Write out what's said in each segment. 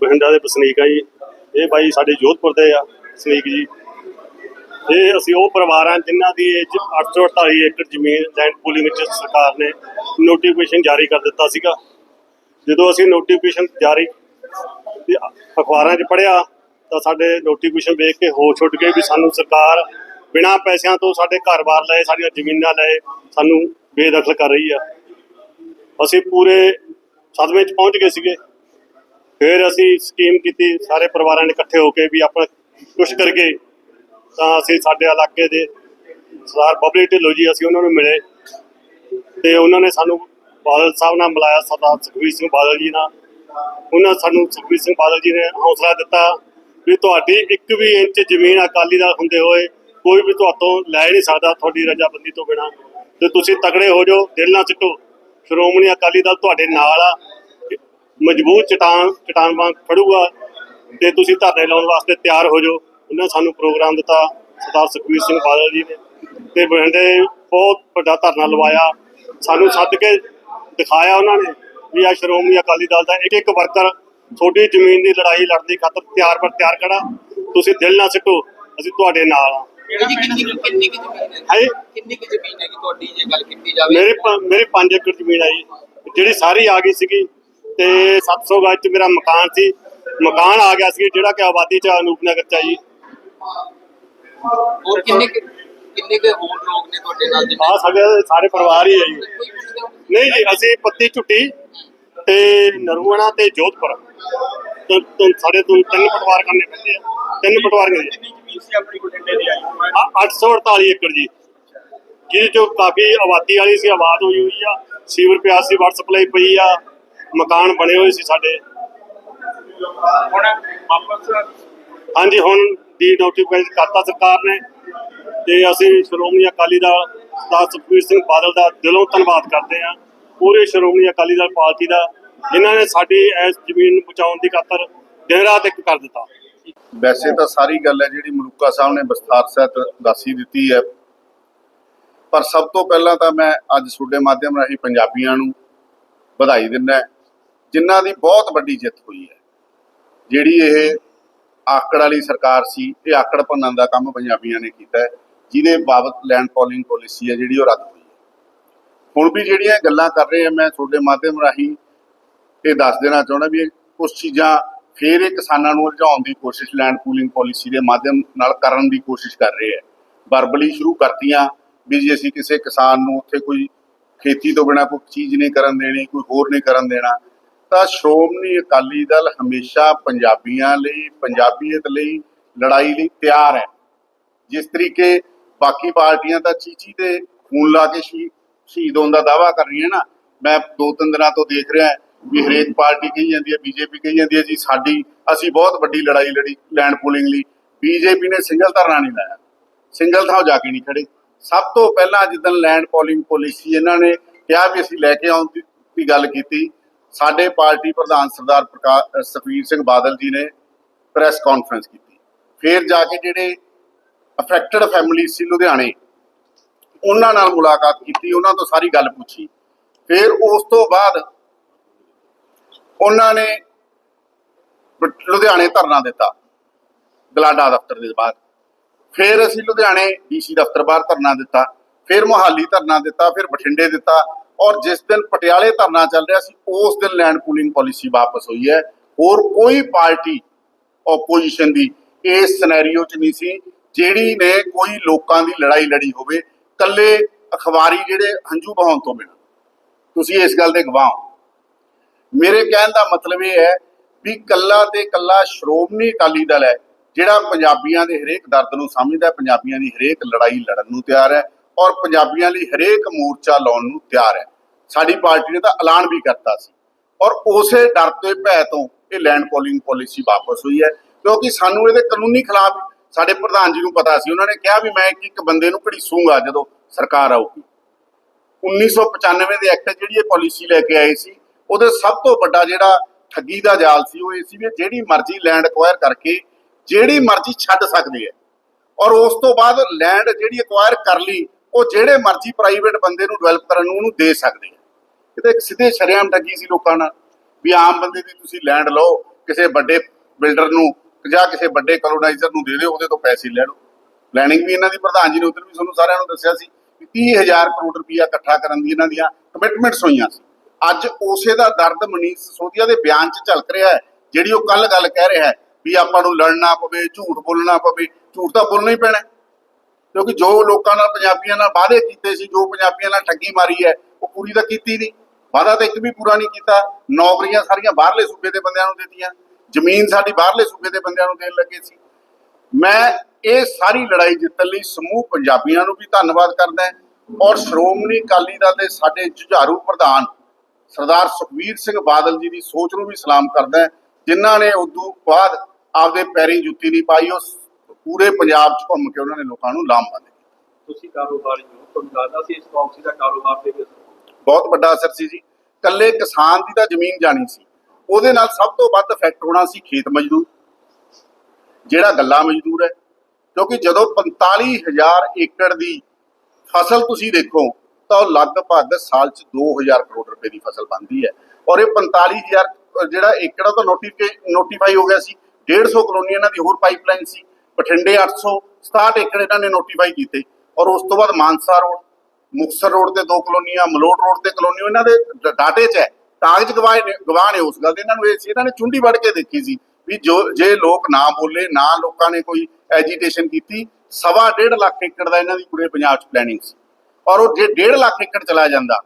ਬਠਿੰਡਾ ਦੇ ਵਸਨੀਕ ਆ ਜੀ। ਇਹ ਬਾਈ ਸਾਡੇ ਜੋਧਪੁਰ ਦੇ ਆ, ਵਸਨੀਕ ਜੀ। ਇਹ ਅਸੀਂ ਉਹ ਪਰਿਵਾਰ ਆ ਜਿਨ੍ਹਾਂ ਦੀ ਇਹ 'ਚ 848 ਏਕੜ ਜ਼ਮੀਨ ਲੈਂਡ ਪੂਲਿੰਗ ਵਿੱਚ ਸਰਕਾਰ ਨੇ ਨੋਟੀਫਿਕੇਸ਼ਨ ਜਾਰੀ ਕਰ ਦਿੱਤਾ ਸੀਗਾ। ਜਦੋਂ ਅਸੀਂ ਨੋਟੀਫਿਕੇਸ਼ਨ ਜਾਰੀ ਅਖਬਾਰਾਂ 'ਚ ਪੜਿਆ ਤਾਂ ਸਾਡੇ ਨੋਟੀਫਿਕੇਸ਼ਨ ਵੇਖ ਕੇ ਹੋਸ਼ ਛੁੱਟ ਗਏ ਵੀ ਸਾਨੂੰ ਸਰਕਾਰ ਬਿਨਾਂ ਪੈਸਿਆਂ ਤੋਂ ਸਾਡੇ ਘਰ-ਬਾਰ ਲਏ, ਸਾਡੀਆਂ ਜ਼ਮੀਨਾਂ ਲਏ, ਸਾਨੂੰ ਬੇਦਖਲ ਕਰ ਰਹੀ ਆ। ਅਸੀਂ ਪੂਰੇ ਸਦਮੇ 'ਚ ਪਹੁੰਚ ਗਏ ਸੀਗੇ। ਫਿਰ ਅਸੀਂ ਸਕੀਮ ਕੀਤੀ, ਸਾਰੇ ਪਰਿਵਾਰਾਂ ਨੇ ਇਕੱਠੇ ਹੋ ਕੇ ਵੀ ਆਪਾਂ ਕੁਛ ਕਰਕੇ ਤਾਂ ਅਸੀਂ ਸਾਡੇ ਇਲਾਕੇ ਦੇ ਸਰਦਾਰ ਬਬਲੀ ਢਿੱਲੋਂ ਜੀ, ਅਸੀਂ ਉਹਨਾਂ ਨੂੰ ਮਿਲੇ। ਤੇ ਉਹਨਾਂ ਨੇ ਸਾਨੂੰ ਬਾਦਲ ਸਾਹਿਬ ਨਾਲ ਮਿਲਾਇਆ, ਸਰਦਾਰ ਸੁਖਬੀਰ ਸਿੰਘ ਬਾਦਲ ਜੀ ਨਾਲ। ਉਹਨਾਂ ਸਾਨੂੰ ਸੁਖਬੀਰ ਸਿੰਘ ਬਾਦਲ ਜੀ ਨੇ ਹੌਸਲਾ ਦਿੱਤਾ ਵੀ ਤੁਹਾਡੀ ਇੱਕ ਵੀ ਇੰਚ ਜ਼ਮੀਨ ਅਕਾਲੀ ਦਲ ਹੁੰਦੇ ਹੋਏ ਕੋਈ ਵੀ ਤੁਹਾਤੋਂ ਲੈ ਨਹੀਂ ਸਕਦਾ ਤੁਹਾਡੀ ਰਜਾਬੰਦੀ ਤੋਂ ਬਿਨਾ। ਤੇ ਤੁਸੀਂ ਤਗੜੇ ਹੋ ਜਾਓ, ਦਿਲ ਨਾਲ ਸਿੱਟੋ। ਸ਼੍ਰੋਮਣੀ ਅਕਾਲੀ ਦਲ ਤੁਹਾਡੇ ਨਾਲ ਆ। ਮਜ਼ਬੂਤ ਚਟਾਨ ਚਟਾਨ ਵਾਂਗ ਖੜੂਗਾ ਤੇ ਤੁਸੀਂ ਧਰਨੇ ਲਾਉਣ ਵਾਸਤੇ ਤਿਆਰ ਹੋ ਜਾਓ। ਉਹਨਾਂ ਸਾਨੂੰ ਪ੍ਰੋਗਰਾਮ ਦਿੱਤਾ ਸਰਦਾਰ ਸੁਖਬੀਰ ਸਿੰਘ ਬਾਦਲ ਜੀ ਨੇ। ਤੇ ਬਠਿੰਡੇ ਬਹੁਤ ਵੱਡਾ ਧਰਨਾ ਲਵਾਇਆ। ਸਾਨੂੰ ਸੱਦ ਕੇ ਦਿਖਾਇਆ ਉਹਨਾਂ ਨੇ ਵੀ ਆ ਸ਼੍ਰੋਮਣੀ ਅਕਾਲੀ ਦਲ ਦਾ ਇੱਕ ਇੱਕ ਵਰਕਰ ਤੁਹਾਡੀ ਜ਼ਮੀਨ ਦੀ ਲੜਾਈ ਲੜਨ ਦੀ ਖਾਤਰ ਤਿਆਰ ਪਰ ਤਿਆਰ ਖੜਾ। ਤੁਸੀਂ ਦਿਲ ਨਾ ਸਿੱਟੋ ਅਸੀਂ ਤੁਹਾਡੇ ਨਾਲ ਆ ਕਿੰਨੀ ਕਿੰਨੀ ਕੁ ਜ਼ਮੀਨ ਹੈ? ਕਿੰਨੀ ਕੁ ਜ਼ਮੀਨ ਹੈ ਕਿ ਤੁਹਾਡੀ? ਜੇ ਗੱਲ ਕੀਤੀ ਜਾਵੇ ਮੇਰੇ ਮੇਰੇ 5 ਏਕੜ ਜ਼ਮੀਨ ਆਈ ਜਿਹੜੀ ਸਾਰੀ ਆ ਗਈ ਸੀਗੀ ਤੇ 700 ਗਜ ਚ ਮੇਰਾ ਮਕਾਨ ਸੀ। ਮਕਾਨ ਆ ਗਿਆ ਸੀ ਜਿਹੜਾ ਕਿ ਆਬਾਦੀ ਚ ਅਨੂਪ ਨਗਰ ਚ ਆ ਜੀ। ਹੋਰ ਕਿੰਨੇ ਕੁ- ਕਿੰਨੇ ਕੁ ਹੋਰ ਲੋਕ ਨੇ ਤੁਹਾਡੇ ਨਾਲ ਜਿਨ੍ਹਾਂ ਆ ਸਾਡੇ ਸਾਰੇ ਪਰਿਵਾਰ ਹੀ ਹੈ ਜੀ। ਕੋਈ? ਨਹੀਂ ਜੀ ਅਸੀਂ ਪੱਤੀ ਝੁੱਟੀ ਤੇ ਨਰੂਆਣਾ ਤੇ ਜੋਧਪੁਰ। ਤੇ- ਤੇ ਸਾਡੇ ਤੋਂ ਤਿੰਨ ਪਟਵਾਰ ਕਰਨੇ ਪੈਂਦੇ ਆ। ਤਿੰਨ ਪਟਵਾਰ ਨੇ ਕਿੰਨੀ ਜ਼ਮੀਨ ਸੀ ਆਪਣੀ ਬਠਿੰਡੇ ਦੀ ਆਈ? ਆ 848 ਏਕੜ ਜੀ। ਜਿਹਦੇ ਚੋਂ ਕਾਫੀ ਆਬਾਦੀ ਵਾਲੀ ਸੀ ਆਬਾਦ ਹੋਈ ਹੋਈ ਆ। ਸੀਵਰ ਪਿਆ ਸੀ ਵਾਟਰ ਸਪਲਾਈ ਪਈ ਆ। ਮਕਾਨ ਬਣੇ ਹੋਏ ਸੀ ਸਾਡੇ। ਹੁਣ ਵਾਪਸ ਹਾਂਜੀ, ਹੁਣ ਦੀ ਨੋਟੀਫਾਈਡ ਕਰਤਾ ਸਰਕਾਰ ਨੇ ਤੇ ਅਸੀਂ ਸ਼੍ਰੋਮਣੀ ਅਕਾਲੀ ਦਲ ਦਾ ਸੁਖਬੀਰ ਸਿੰਘ ਬਾਦਲ ਦਾ ਦਿਲੋਂ ਧੰਨਵਾਦ ਕਰਦੇ ਹਾਂ। ਪੂਰੇ ਸ਼੍ਰੋਮਣੀ ਅਕਾਲੀ ਦਲ ਪਾਰਟੀ ਦਾ, ਜਿਨ੍ਹਾਂ ਨੇ ਸਾਡੀ ਇਸ ਜ਼ਮੀਨ ਨੂੰ ਬਚਾਉਣ ਦੀ ਖਾਤਰ ਦਿਨ ਰਾਤ ਇੱਕ ਕਰ ਦਿੱਤਾ। ਵੈਸੇ ਤਾਂ ਸਾਰੀ ਗੱਲ ਹੈ ਜਿਹੜੀ ਮਲੂਕਾ ਸਾਹਿਬ ਨੇ ਵਿਸਥਾਰ ਸਹਿਤ ਦੱਸੀ ਦਿੱਤੀ ਹੈ। ਪਰ ਸਭ ਤੋਂ ਪਹਿਲਾਂ ਤਾਂ ਮੈਂ ਅੱਜ ਤੁਹਾਡੇ ਮਾਧਿਅਮ ਰਾਹੀਂ ਪੰਜਾਬੀਆਂ ਨੂੰ ਵਧਾਈ ਦਿੰਦਾ ਜਿਨ੍ਹਾਂ ਦੀ ਬਹੁਤ ਵੱਡੀ ਜਿੱਤ ਹੋਈ ਹੈ। ਜਿਹੜੀ ਇਹ ਆਕੜ ਵਾਲੀ ਸਰਕਾਰ ਸੀ, ਇਹ ਆਕੜ ਭੰਨਣ ਦਾ ਕੰਮ ਪੰਜਾਬੀਆਂ ਨੇ ਕੀਤਾ ਜਿਹਦੇ ਬਾਬਤ ਲੈਂਡ ਪੋਲਿੰਗ ਪਾਲਿਸੀ ਹੈ, ਜਿਹੜੀ ਉਹ ਰੱਦ ਹੋਈ ਹੈ। ਹੁਣ ਵੀ ਜਿਹੜੀਆਂ ਗੱਲਾਂ ਕਰ ਰਹੇ ਆ, ਮੈਂ ਤੁਹਾਡੇ ਮਾਧਿਅਮ ਰਾਹੀਂ ਇਹ ਦੱਸ ਦੇਣਾ ਚਾਹੁੰਦਾ ਵੀ ਕੁਝ ਚੀਜ਼ਾਂ ਫੇਰ ਇਹ ਕਿਸਾਨਾਂ ਨੂੰ ਉਲਝਾਉਣ ਦੀ ਕੋਸ਼ਿਸ਼ ਲੈਂਡ ਪੂਲਿੰਗ ਪਾਲਿਸੀ ਦੇ ਮਾਧਿਅਮ ਨਾਲ ਕਰਨ ਦੀ ਕੋਸ਼ਿਸ਼ ਕਰ ਰਹੇ ਹੈ ਬਰਬਲੀ ਸ਼ੁਰੂ ਕਰਤੀਆਂ ਵੀ ਜੇ ਅਸੀਂ ਕਿਸੇ ਕਿਸਾਨ ਨੂੰ ਉੱਥੇ ਕੋਈ ਖੇਤੀ ਤੋਂ ਬਿਨਾ ਕੋਈ ਚੀਜ਼ ਨਹੀਂ ਕਰਨ ਦੇਣੀ, ਕੋਈ ਹੋਰ ਨਹੀਂ ਕਰਨ ਦੇਣਾ ਤਾਂ ਸ਼੍ਰੋਮਣੀ ਅਕਾਲੀ ਦਲ ਹਮੇਸ਼ਾ ਪੰਜਾਬੀਆਂ ਲਈ, ਪੰਜਾਬੀਅਤ ਲਈ, ਲੜਾਈ ਲਈ ਤਿਆਰ ਹੈ। ਜਿਸ ਤਰੀਕੇ ਬਾਕੀ ਪਾਰਟੀਆਂ ਤਾਂ ਚੀਚੀ ਤੇ ਖੂਨ ਲਾ ਕੇ ਸ਼ਹੀ- ਸ਼ਹੀਦ ਹੋਣ ਦਾ ਦਾਵਾ ਕਰ ਰਹੀਆਂ ਨਾ, ਮੈਂ ਦੋ ਤਿੰਨ ਦਿਨਾਂ ਤੋਂ ਦੇਖ ਰਿਹਾ ਵੀ ਹਰੇਕ ਪਾਰਟੀ ਕਹੀ ਜਾਂਦੀ ਹੈ, ਬੀਜੇਪੀ ਕਹੀ ਜਾਂਦੀ ਹੈ, ਜੀ ਸਾਡੀ, ਅਸੀਂ ਬਹੁਤ ਵੱਡੀ ਲੜਾਈ ਲੜੀ, ਲੈਂਡ ਪੂਲਿੰਗ ਲਈ। ਬੀਜੇਪੀ ਨੇ ਸਿੰਗਲ ਧਰਨਾ ਨਹੀਂ ਲਾਇਆ। ਸਿੰਗਲ ਥਾਂ ਜਾ ਕੇ ਨਹੀਂ ਖੜੇ। ਸਭ ਤੋਂ ਪਹਿਲਾਂ ਜਿੱਦਣ ਲੈਂਡ ਪੋਲਿੰਗ ਪਾਲਿਸੀ ਇਹਨਾਂ ਨੇ ਕਿਹਾ ਵੀ ਅਸੀਂ ਲੈ ਕੇ ਆਉਣ ਦੀ ਗੱਲ ਕੀਤੀ ਸਾਡੇ ਪਾਰਟੀ ਪ੍ਰਧਾਨ ਸਰਦਾਰ ਪ੍ਰਕਾਸ਼ ਸੁਖਬੀਰ ਸਿੰਘ ਬਾਦਲ ਜੀ ਨੇ ਪ੍ਰੈਸ ਕਾਨਫਰੰਸ ਕੀਤੀ। ਫਿਰ ਜਾ ਕੇ ਜਿਹੜੇ ਅਫੈਕਟਡ ਫੈਮਿਲੀ ਸੀ ਲੁਧਿਆਣੇ, ਉਹਨਾਂ ਨਾਲ ਮੁਲਾਕਾਤ ਕੀਤੀ, ਉਹਨਾਂ ਤੋਂ ਸਾਰੀ ਗੱਲ ਪੁੱਛੀ। ਫਿਰ ਉਸ ਤੋਂ ਬਾਅਦ ਉਹਨਾਂ ਨੇ ਲੁਧਿਆਣੇ ਧਰਨਾ ਦਿੱਤਾ, ਗਲਾਡਾ ਦਫ਼ਤਰ ਦੇ ਬਾਹਰ। ਫਿਰ ਅਸੀਂ ਲੁਧਿਆਣੇ ਡੀਸੀ ਦਫ਼ਤਰ ਬਾਹਰ ਧਰਨਾ ਦਿੱਤਾ, ਫਿਰ ਮੋਹਾਲੀ ਧਰਨਾ ਦਿੱਤਾ, ਫਿਰ ਬਠਿੰਡੇ ਦਿੱਤਾ ਔਰ ਜਿਸ ਦਿਨ ਪਟਿਆਲੇ ਧਰਨਾ ਚੱਲ ਰਿਹਾ ਸੀ, ਉਸ ਦਿਨ ਲੈਂਡ ਪੂਲਿੰਗ ਪਾਲਿਸੀ ਵਾਪਸ ਹੋਈ ਹੈ। ਹੋਰ ਕੋਈ ਪਾਰਟੀ ਆਪੋਜੀਸ਼ਨ ਦੀ ਇਸ ਸਿਨੈਰੀਓ 'ਚ ਨਹੀਂ ਸੀ, ਜਿਹੜੀ ਨੇ ਕੋਈ ਲੋਕਾਂ ਦੀ ਲੜਾਈ ਲੜੀ ਹੋਵੇ ਕੱਲੇ ਅਖਬਾਰੀ ਜਿਹੜੇ ਹੰਝੂ ਬਹਾਉਣ ਤੋਂ ਬਿਨਾਂ। ਤੁਸੀਂ ਇਸ ਗੱਲ ਦੇ ਗਵਾਹ ਹੋ। ਮੇਰੇ ਕਹਿਣ ਦਾ ਮਤਲਬ ਇਹ ਹੈ ਵੀ ਕੱਲਾ ਤੇ ਕੱਲਾ ਸ਼੍ਰੋਮਣੀ ਅਕਾਲੀ ਦਲ ਹੈ, ਜਿਹੜਾ ਪੰਜਾਬੀਆਂ ਦੇ ਹਰੇਕ ਦਰਦ ਨੂੰ ਸਮਝਦਾ ਪੰਜਾਬੀਆਂ ਦੀ ਹਰੇਕ ਲੜਾਈ ਲੜਨ ਨੂੰ ਤਿਆਰ ਹੈ। ਔਰ ਪੰਜਾਬੀਆਂ ਲਈ ਹਰੇਕ ਮੋਰਚਾ ਲਾਉਣ ਨੂੰ ਤਿਆਰ ਹੈ। ਸਾਡੀ ਪਾਰਟੀ ਨੇ ਤਾਂ ਐਲਾਨ ਵੀ ਕਰਤਾ ਸੀ। ਔਰ ਉਸੇ ਡਰ ਤੇ ਭੈ ਤੋਂ ਇਹ ਲੈਂਡ ਪੋਲਿੰਗ ਪਾਲਿਸੀ ਵਾਪਸ ਹੋਈ ਹੈ। ਕਿਉਂਕਿ ਸਾਨੂੰ ਇਹਦੇ ਕਾਨੂੰਨੀ ਖਿਲਾਫ ਸਾਡੇ ਪ੍ਰਧਾਨ ਜੀ ਨੂੰ ਪਤਾ ਸੀ। ਉਹਨਾਂ ਨੇ ਕਿਹਾ ਵੀ ਮੈਂ ਇੱਕ ਬੰਦੇ ਨੂੰ ਘੜੀਸੂੰਗਾ ਜਦੋਂ ਸਰਕਾਰ ਆਊਗੀ। 1995 ਦੇ ਐਕਟ ਜਿਹੜੀ ਇਹ ਪਾਲਿਸੀ ਲੈ ਕੇ ਆਏ ਸੀ, ਉਹਦੇ ਸਭ ਤੋਂ ਵੱਡਾ ਜਿਹੜਾ ਠੱਗੀ ਦਾ ਜਾਲ ਸੀ ਉਹ ਇਹ ਸੀ ਵੀ ਜਿਹੜੀ ਮਰਜ਼ੀ ਲੈਂਡ ਅਕਵਾਇਰ ਕਰਕੇ ਜਿਹੜੀ ਮਰਜ਼ੀ ਛੱਡ ਸਕਦੇ ਹੈ। ਔਰ ਉਸ ਤੋਂ ਬਾਅਦ ਲੈਂਡ ਜਿਹੜੀ ਅਕਵਾਇਰ ਕਰ ਲਈ ਉਹ ਜਿਹੜੇ ਮਰਜ਼ੀ ਪ੍ਰਾਈਵੇਟ ਬੰਦੇ ਨੂੰ ਡਿਵੈਲਪ ਕਰਨ ਨੂੰ ਉਹਨੂੰ ਦੇ ਸਕਦੇ ਹੈ ਇਹ ਸਿੱਧੇ ਸ਼ਰੇਆਮ ਠੱਗੀ ਸੀ ਲੋਕਾਂ ਨਾਲ ਵੀ ਆਮ ਬੰਦੇ ਦੀ ਤੁਸੀਂ ਲੈਂਡ ਲਓ, ਕਿਸੇ ਵੱਡੇ ਬਿਲਡਰ ਨੂੰ ਜਾਂ ਕਿਸੇ ਵੱਡੇ ਕਲੋਨਾਈਜ਼ਰ ਨੂੰ ਦੇ ਦਿਓ, ਉਹਦੇ ਤੋਂ ਪੈਸੇ ਲੈ ਲਓ। ਪਲੈਨਿੰਗ ਵੀ ਇਹਨਾਂ ਦੀ ਪ੍ਰਧਾਨ ਜੀ ਨੇ ਉਧਰ ਵੀ ਤੁਹਾਨੂੰ ਸਾਰਿਆਂ ਨੂੰ ਦੱਸਿਆ ਸੀ ਕਿ 30000 ਕਰੋੜ ਰੁਪਇਆ ਇਕੱਠਾ ਕਰਨ ਦੀ ਇਹਨਾਂ ਦੀਆਂ ਕਮਿਟਮੈਂਟਸ ਹੋਈਆਂ ਸੀ। ਅੱਜ ਉਸੇ ਦਾ ਦਰਦ ਮਨੀਸ਼ ਸਿਸੋਦੀਆ ਦੇ ਬਿਆਨ 'ਚ ਝਲਕ ਰਿਹਾ ਹੈ, ਜਿਹੜੀ ਉਹ ਕੱਲ ਗੱਲ ਕਹਿ ਰਿਹਾ ਹੈ ਵੀ ਆਪਾਂ ਨੂੰ ਲੜਨਾ ਪਵੇ, ਝੂਠ ਬੋਲਣਾ ਪਵੇ, ਝੂਠ ਤਾਂ ਬੋਲਣਾ ਹੀ ਪੈਣਾ ਕਿਉਂਕਿ ਜੋ ਲੋਕਾਂ ਨਾਲ ਪੰਜਾਬੀਆਂ ਨਾਲ ਵਾਅਦੇ ਕੀਤੇ ਸੀ ਜੋ ਪੰਜਾਬੀਆਂ ਨਾਲ ਠੱਗੀ ਮਾਰੀ ਹੈ ਉਹ ਪੂਰੀ ਤਾਂ ਕੀਤੀ ਨਹੀਂ। ਵਾਅਦਾ ਤਾਂ ਇੱਕ ਵੀ ਪੂਰਾ ਨਹੀਂ ਕੀਤਾ। ਨੌਕਰੀਆਂ ਸਾਰੀਆਂ ਬਾਹਰਲੇ ਸੂਬੇ ਦੇ ਬੰਦਿਆਂ ਨੂੰ ਦਿੱਤੀਆਂ। ਜ਼ਮੀਨ ਸਾਡੀ ਬਾਹਰਲੇ ਸੂਬੇ ਦੇ ਬੰਦਿਆਂ ਨੂੰ ਦੇਣ ਲੱਗੇ ਸੀ। ਮੈਂ ਇਹ ਸਾਰੀ ਲੜਾਈ ਜਿੱਤਣ ਲਈ ਸਮੂਹ ਪੰਜਾਬੀਆਂ ਨੂੰ ਵੀ ਧੰਨਵਾਦ ਕਰਦਾ ਹਾਂ ਔਰ ਸ਼੍ਰੋਮਣੀ ਅਕਾਲੀ ਦਲ ਦੇ ਸਾਡੇ ਜੁਝਾਰੂ ਪ੍ਰਧਾਨ ਸਰਦਾਰ ਸੁਖਬੀਰ ਸਿੰਘ ਬਾਦਲ ਜੀ ਦੀ ਸੋਚ ਨੂੰ ਵੀ ਸਲਾਮ ਕਰਦਾ ਹਾਂ, ਜਿਨ੍ਹਾਂ ਨੇ ਉਦੋਂ ਬਾਅਦ ਆਪਦੇ ਪੈਰੀ ਜੁੱਤੀ ਨਹੀਂ ਪਾਈ ਉਹ ਪੂਰੇ ਪੰਜਾਬ 'ਚ ਘੁੰਮ ਕੇ ਉਹਨਾਂ ਨੇ ਲੋਕਾਂ ਨੂੰ ਲਾਮਬੰਦ ਤੁਸੀਂ ਕਾਰੋਬਾਰੀ ਹੋ ਤੁਹਾਨੂੰ ਲੱਗਦਾ ਸੀ ਇਸ ਪਾਲਿਸੀ ਦਾ ਕਾਰੋਬਾਰ ਤੇ। ਬਹੁਤ ਵੱਡਾ ਅਸਰ ਸੀ ਜੀ। ਕੱਲੇ ਕਿਸਾਨ ਦੀ ਤਾਂ ਜ਼ਮੀਨ ਜਾਣੀ ਸੀ। ਉਹਦੇ ਨਾਲ ਸਭ ਤੋਂ ਵੱਧ ਇਫੈਕਟ ਹੋਣਾ ਸੀ ਖੇਤ ਮਜ਼ਦੂਰ ਜਿਹੜਾ ਗੱਲਾ ਮਜ਼ਦੂਰ ਹੈ। ਕਿਉਂਕਿ ਜਦੋਂ 45000 ਏਕੜ ਦੀ ਫਸਲ ਤੁਸੀਂ ਦੇਖੋ ਤਾਂ ਉਹ ਲਗਭਗ ਸਾਲ 'ਚ 2000 ਕਰੋੜ ਰੁਪਏ ਦੀ ਫਸਲ ਬਣਦੀ ਹੈ। ਔਰ ਇਹ 45000 ਜਿਹੜਾ ਏਕੜ ਤਾਂ ਨੋਟੀਫਾਈ ਨੋਟੀਫਾਈ ਹੋ ਗਿਆ ਸੀ। 150 ਕਲੋਨੀ ਇਹਨਾਂ ਦੀ ਹੋਰ ਪਾਈਪਲਾਈਨ ਸੀ। ਬਠਿੰਡੇ 867 ਏਕੜ ਇਹਨਾਂ ਨੇ ਨੋਟੀਫਾਈ ਕੀਤੇ ਔਰ ਉਸ ਤੋਂ ਬਾਅਦ ਮਾਨਸਾ ਰੋਡ ਮੁਕਸਰ ਰੋਡ ਤੇ ਦੋ ਕਲੋਨੀਆਂ, ਮਲੋਟ ਰੋਡ ਤੇ ਕਲੋਨੀ ਇਹਨਾਂ ਦੇ ਡਾਟੇ 'ਚ ਹੈ। ਕਾਗਜ਼ ਗਵਾਹ ਨੇ ਗਵਾਹ ਨੇ ਉਸ ਗੱਲ ਦੇ। ਇਹਨਾਂ ਨੂੰ ਇਹ ਸੀ, ਇਹਨਾਂ ਨੇ ਚੁੰਡੀ ਵੜ ਕੇ ਦੇਖੀ ਸੀ ਵੀ ਜੋ, ਜੇ ਲੋਕ ਨਾ ਬੋਲੇ, ਨਾ ਲੋਕਾਂ ਨੇ ਕੋਈ ਐਜੀਟੇਸ਼ਨ ਕੀਤੀ, ਸਵਾ ਡੇਢ ਲੱਖ ਏਕੜ ਦਾ ਇਹਨਾਂ ਦੀ ਪੂਰੇ ਪੰਜਾਬ 'ਚ ਪਲੈਨਿੰਗ ਸੀ। ਔਰ ਉਹ ਜੇ ਡੇਢ ਲੱਖ ਏਕੜ ਚਲਾ ਜਾਂਦਾ,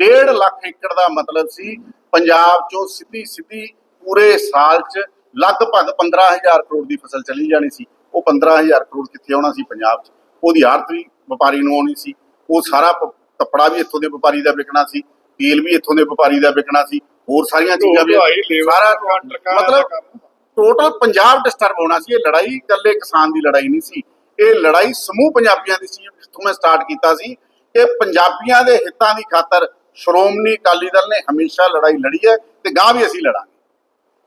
ਡੇਢ ਲੱਖ ਏਕੜ ਦਾ ਮਤਲਬ ਸੀ ਪੰਜਾਬ 'ਚੋਂ ਸਿੱਧੀ ਸਿੱਧੀ ਪੂਰੇ ਸਾਲ 'ਚ ਲਗਭਗ 15000 ਕਰੋੜ ਦੀ ਫਸਲ ਚਲੀ ਜਾਣੀ ਸੀ। ਉਹ 15000 ਕਰੋੜ ਕਿੱਥੇ ਆਉਣਾ ਸੀ ਪੰਜਾਬ 'ਚ। ਉਹਦੀ ਆੜਤ ਵੀ ਵਪਾਰੀ ਨੂੰ ਆਉਣੀ ਸੀ। ਉਹ ਸਾਰਾ ਕੱਪੜਾ ਵੀ ਇੱਥੋਂ ਦੇ ਵਪਾਰੀ ਦਾ ਵਿਕਣਾ ਸੀ। ਤੇਲ ਵੀ ਇੱਥੋਂ ਦੇ ਵਪਾਰੀ ਦਾ ਵਿਕਣਾ ਸੀ। ਹੋਰ ਸਾਰੀਆਂ ਚੀਜ਼ਾਂ ਵੀ ਸਾਰਾ ਮਤਲਬ। ਟੋਟਲ ਪੰਜਾਬ ਡਿਸਟਰਬ ਹੋਣਾ ਸੀ। ਇਹ ਲੜਾਈ ਇਕੱਲੇ ਕਿਸਾਨ ਦੀ ਲੜਾਈ ਨਹੀਂ ਸੀ। ਇਹ ਲੜਾਈ ਸਮੂਹ ਪੰਜਾਬੀਆਂ ਦੀ ਸੀ ਜਿੱਥੋਂ ਮੈਂ ਸਟਾਰਟ ਕੀਤਾ ਸੀ। ਇਹ ਪੰਜਾਬੀਆਂ ਦੇ ਹਿੱਤਾਂ ਦੀ ਖਾਤਰ ਸ਼੍ਰੋਮਣੀ ਅਕਾਲੀ ਦਲ ਨੇ ਹਮੇਸ਼ਾ ਲੜਾਈ ਲੜੀ ਹੈ ਤੇ ਗਾਂ ਵੀ ਅਸੀਂ ਲੜਾਂਗੇ।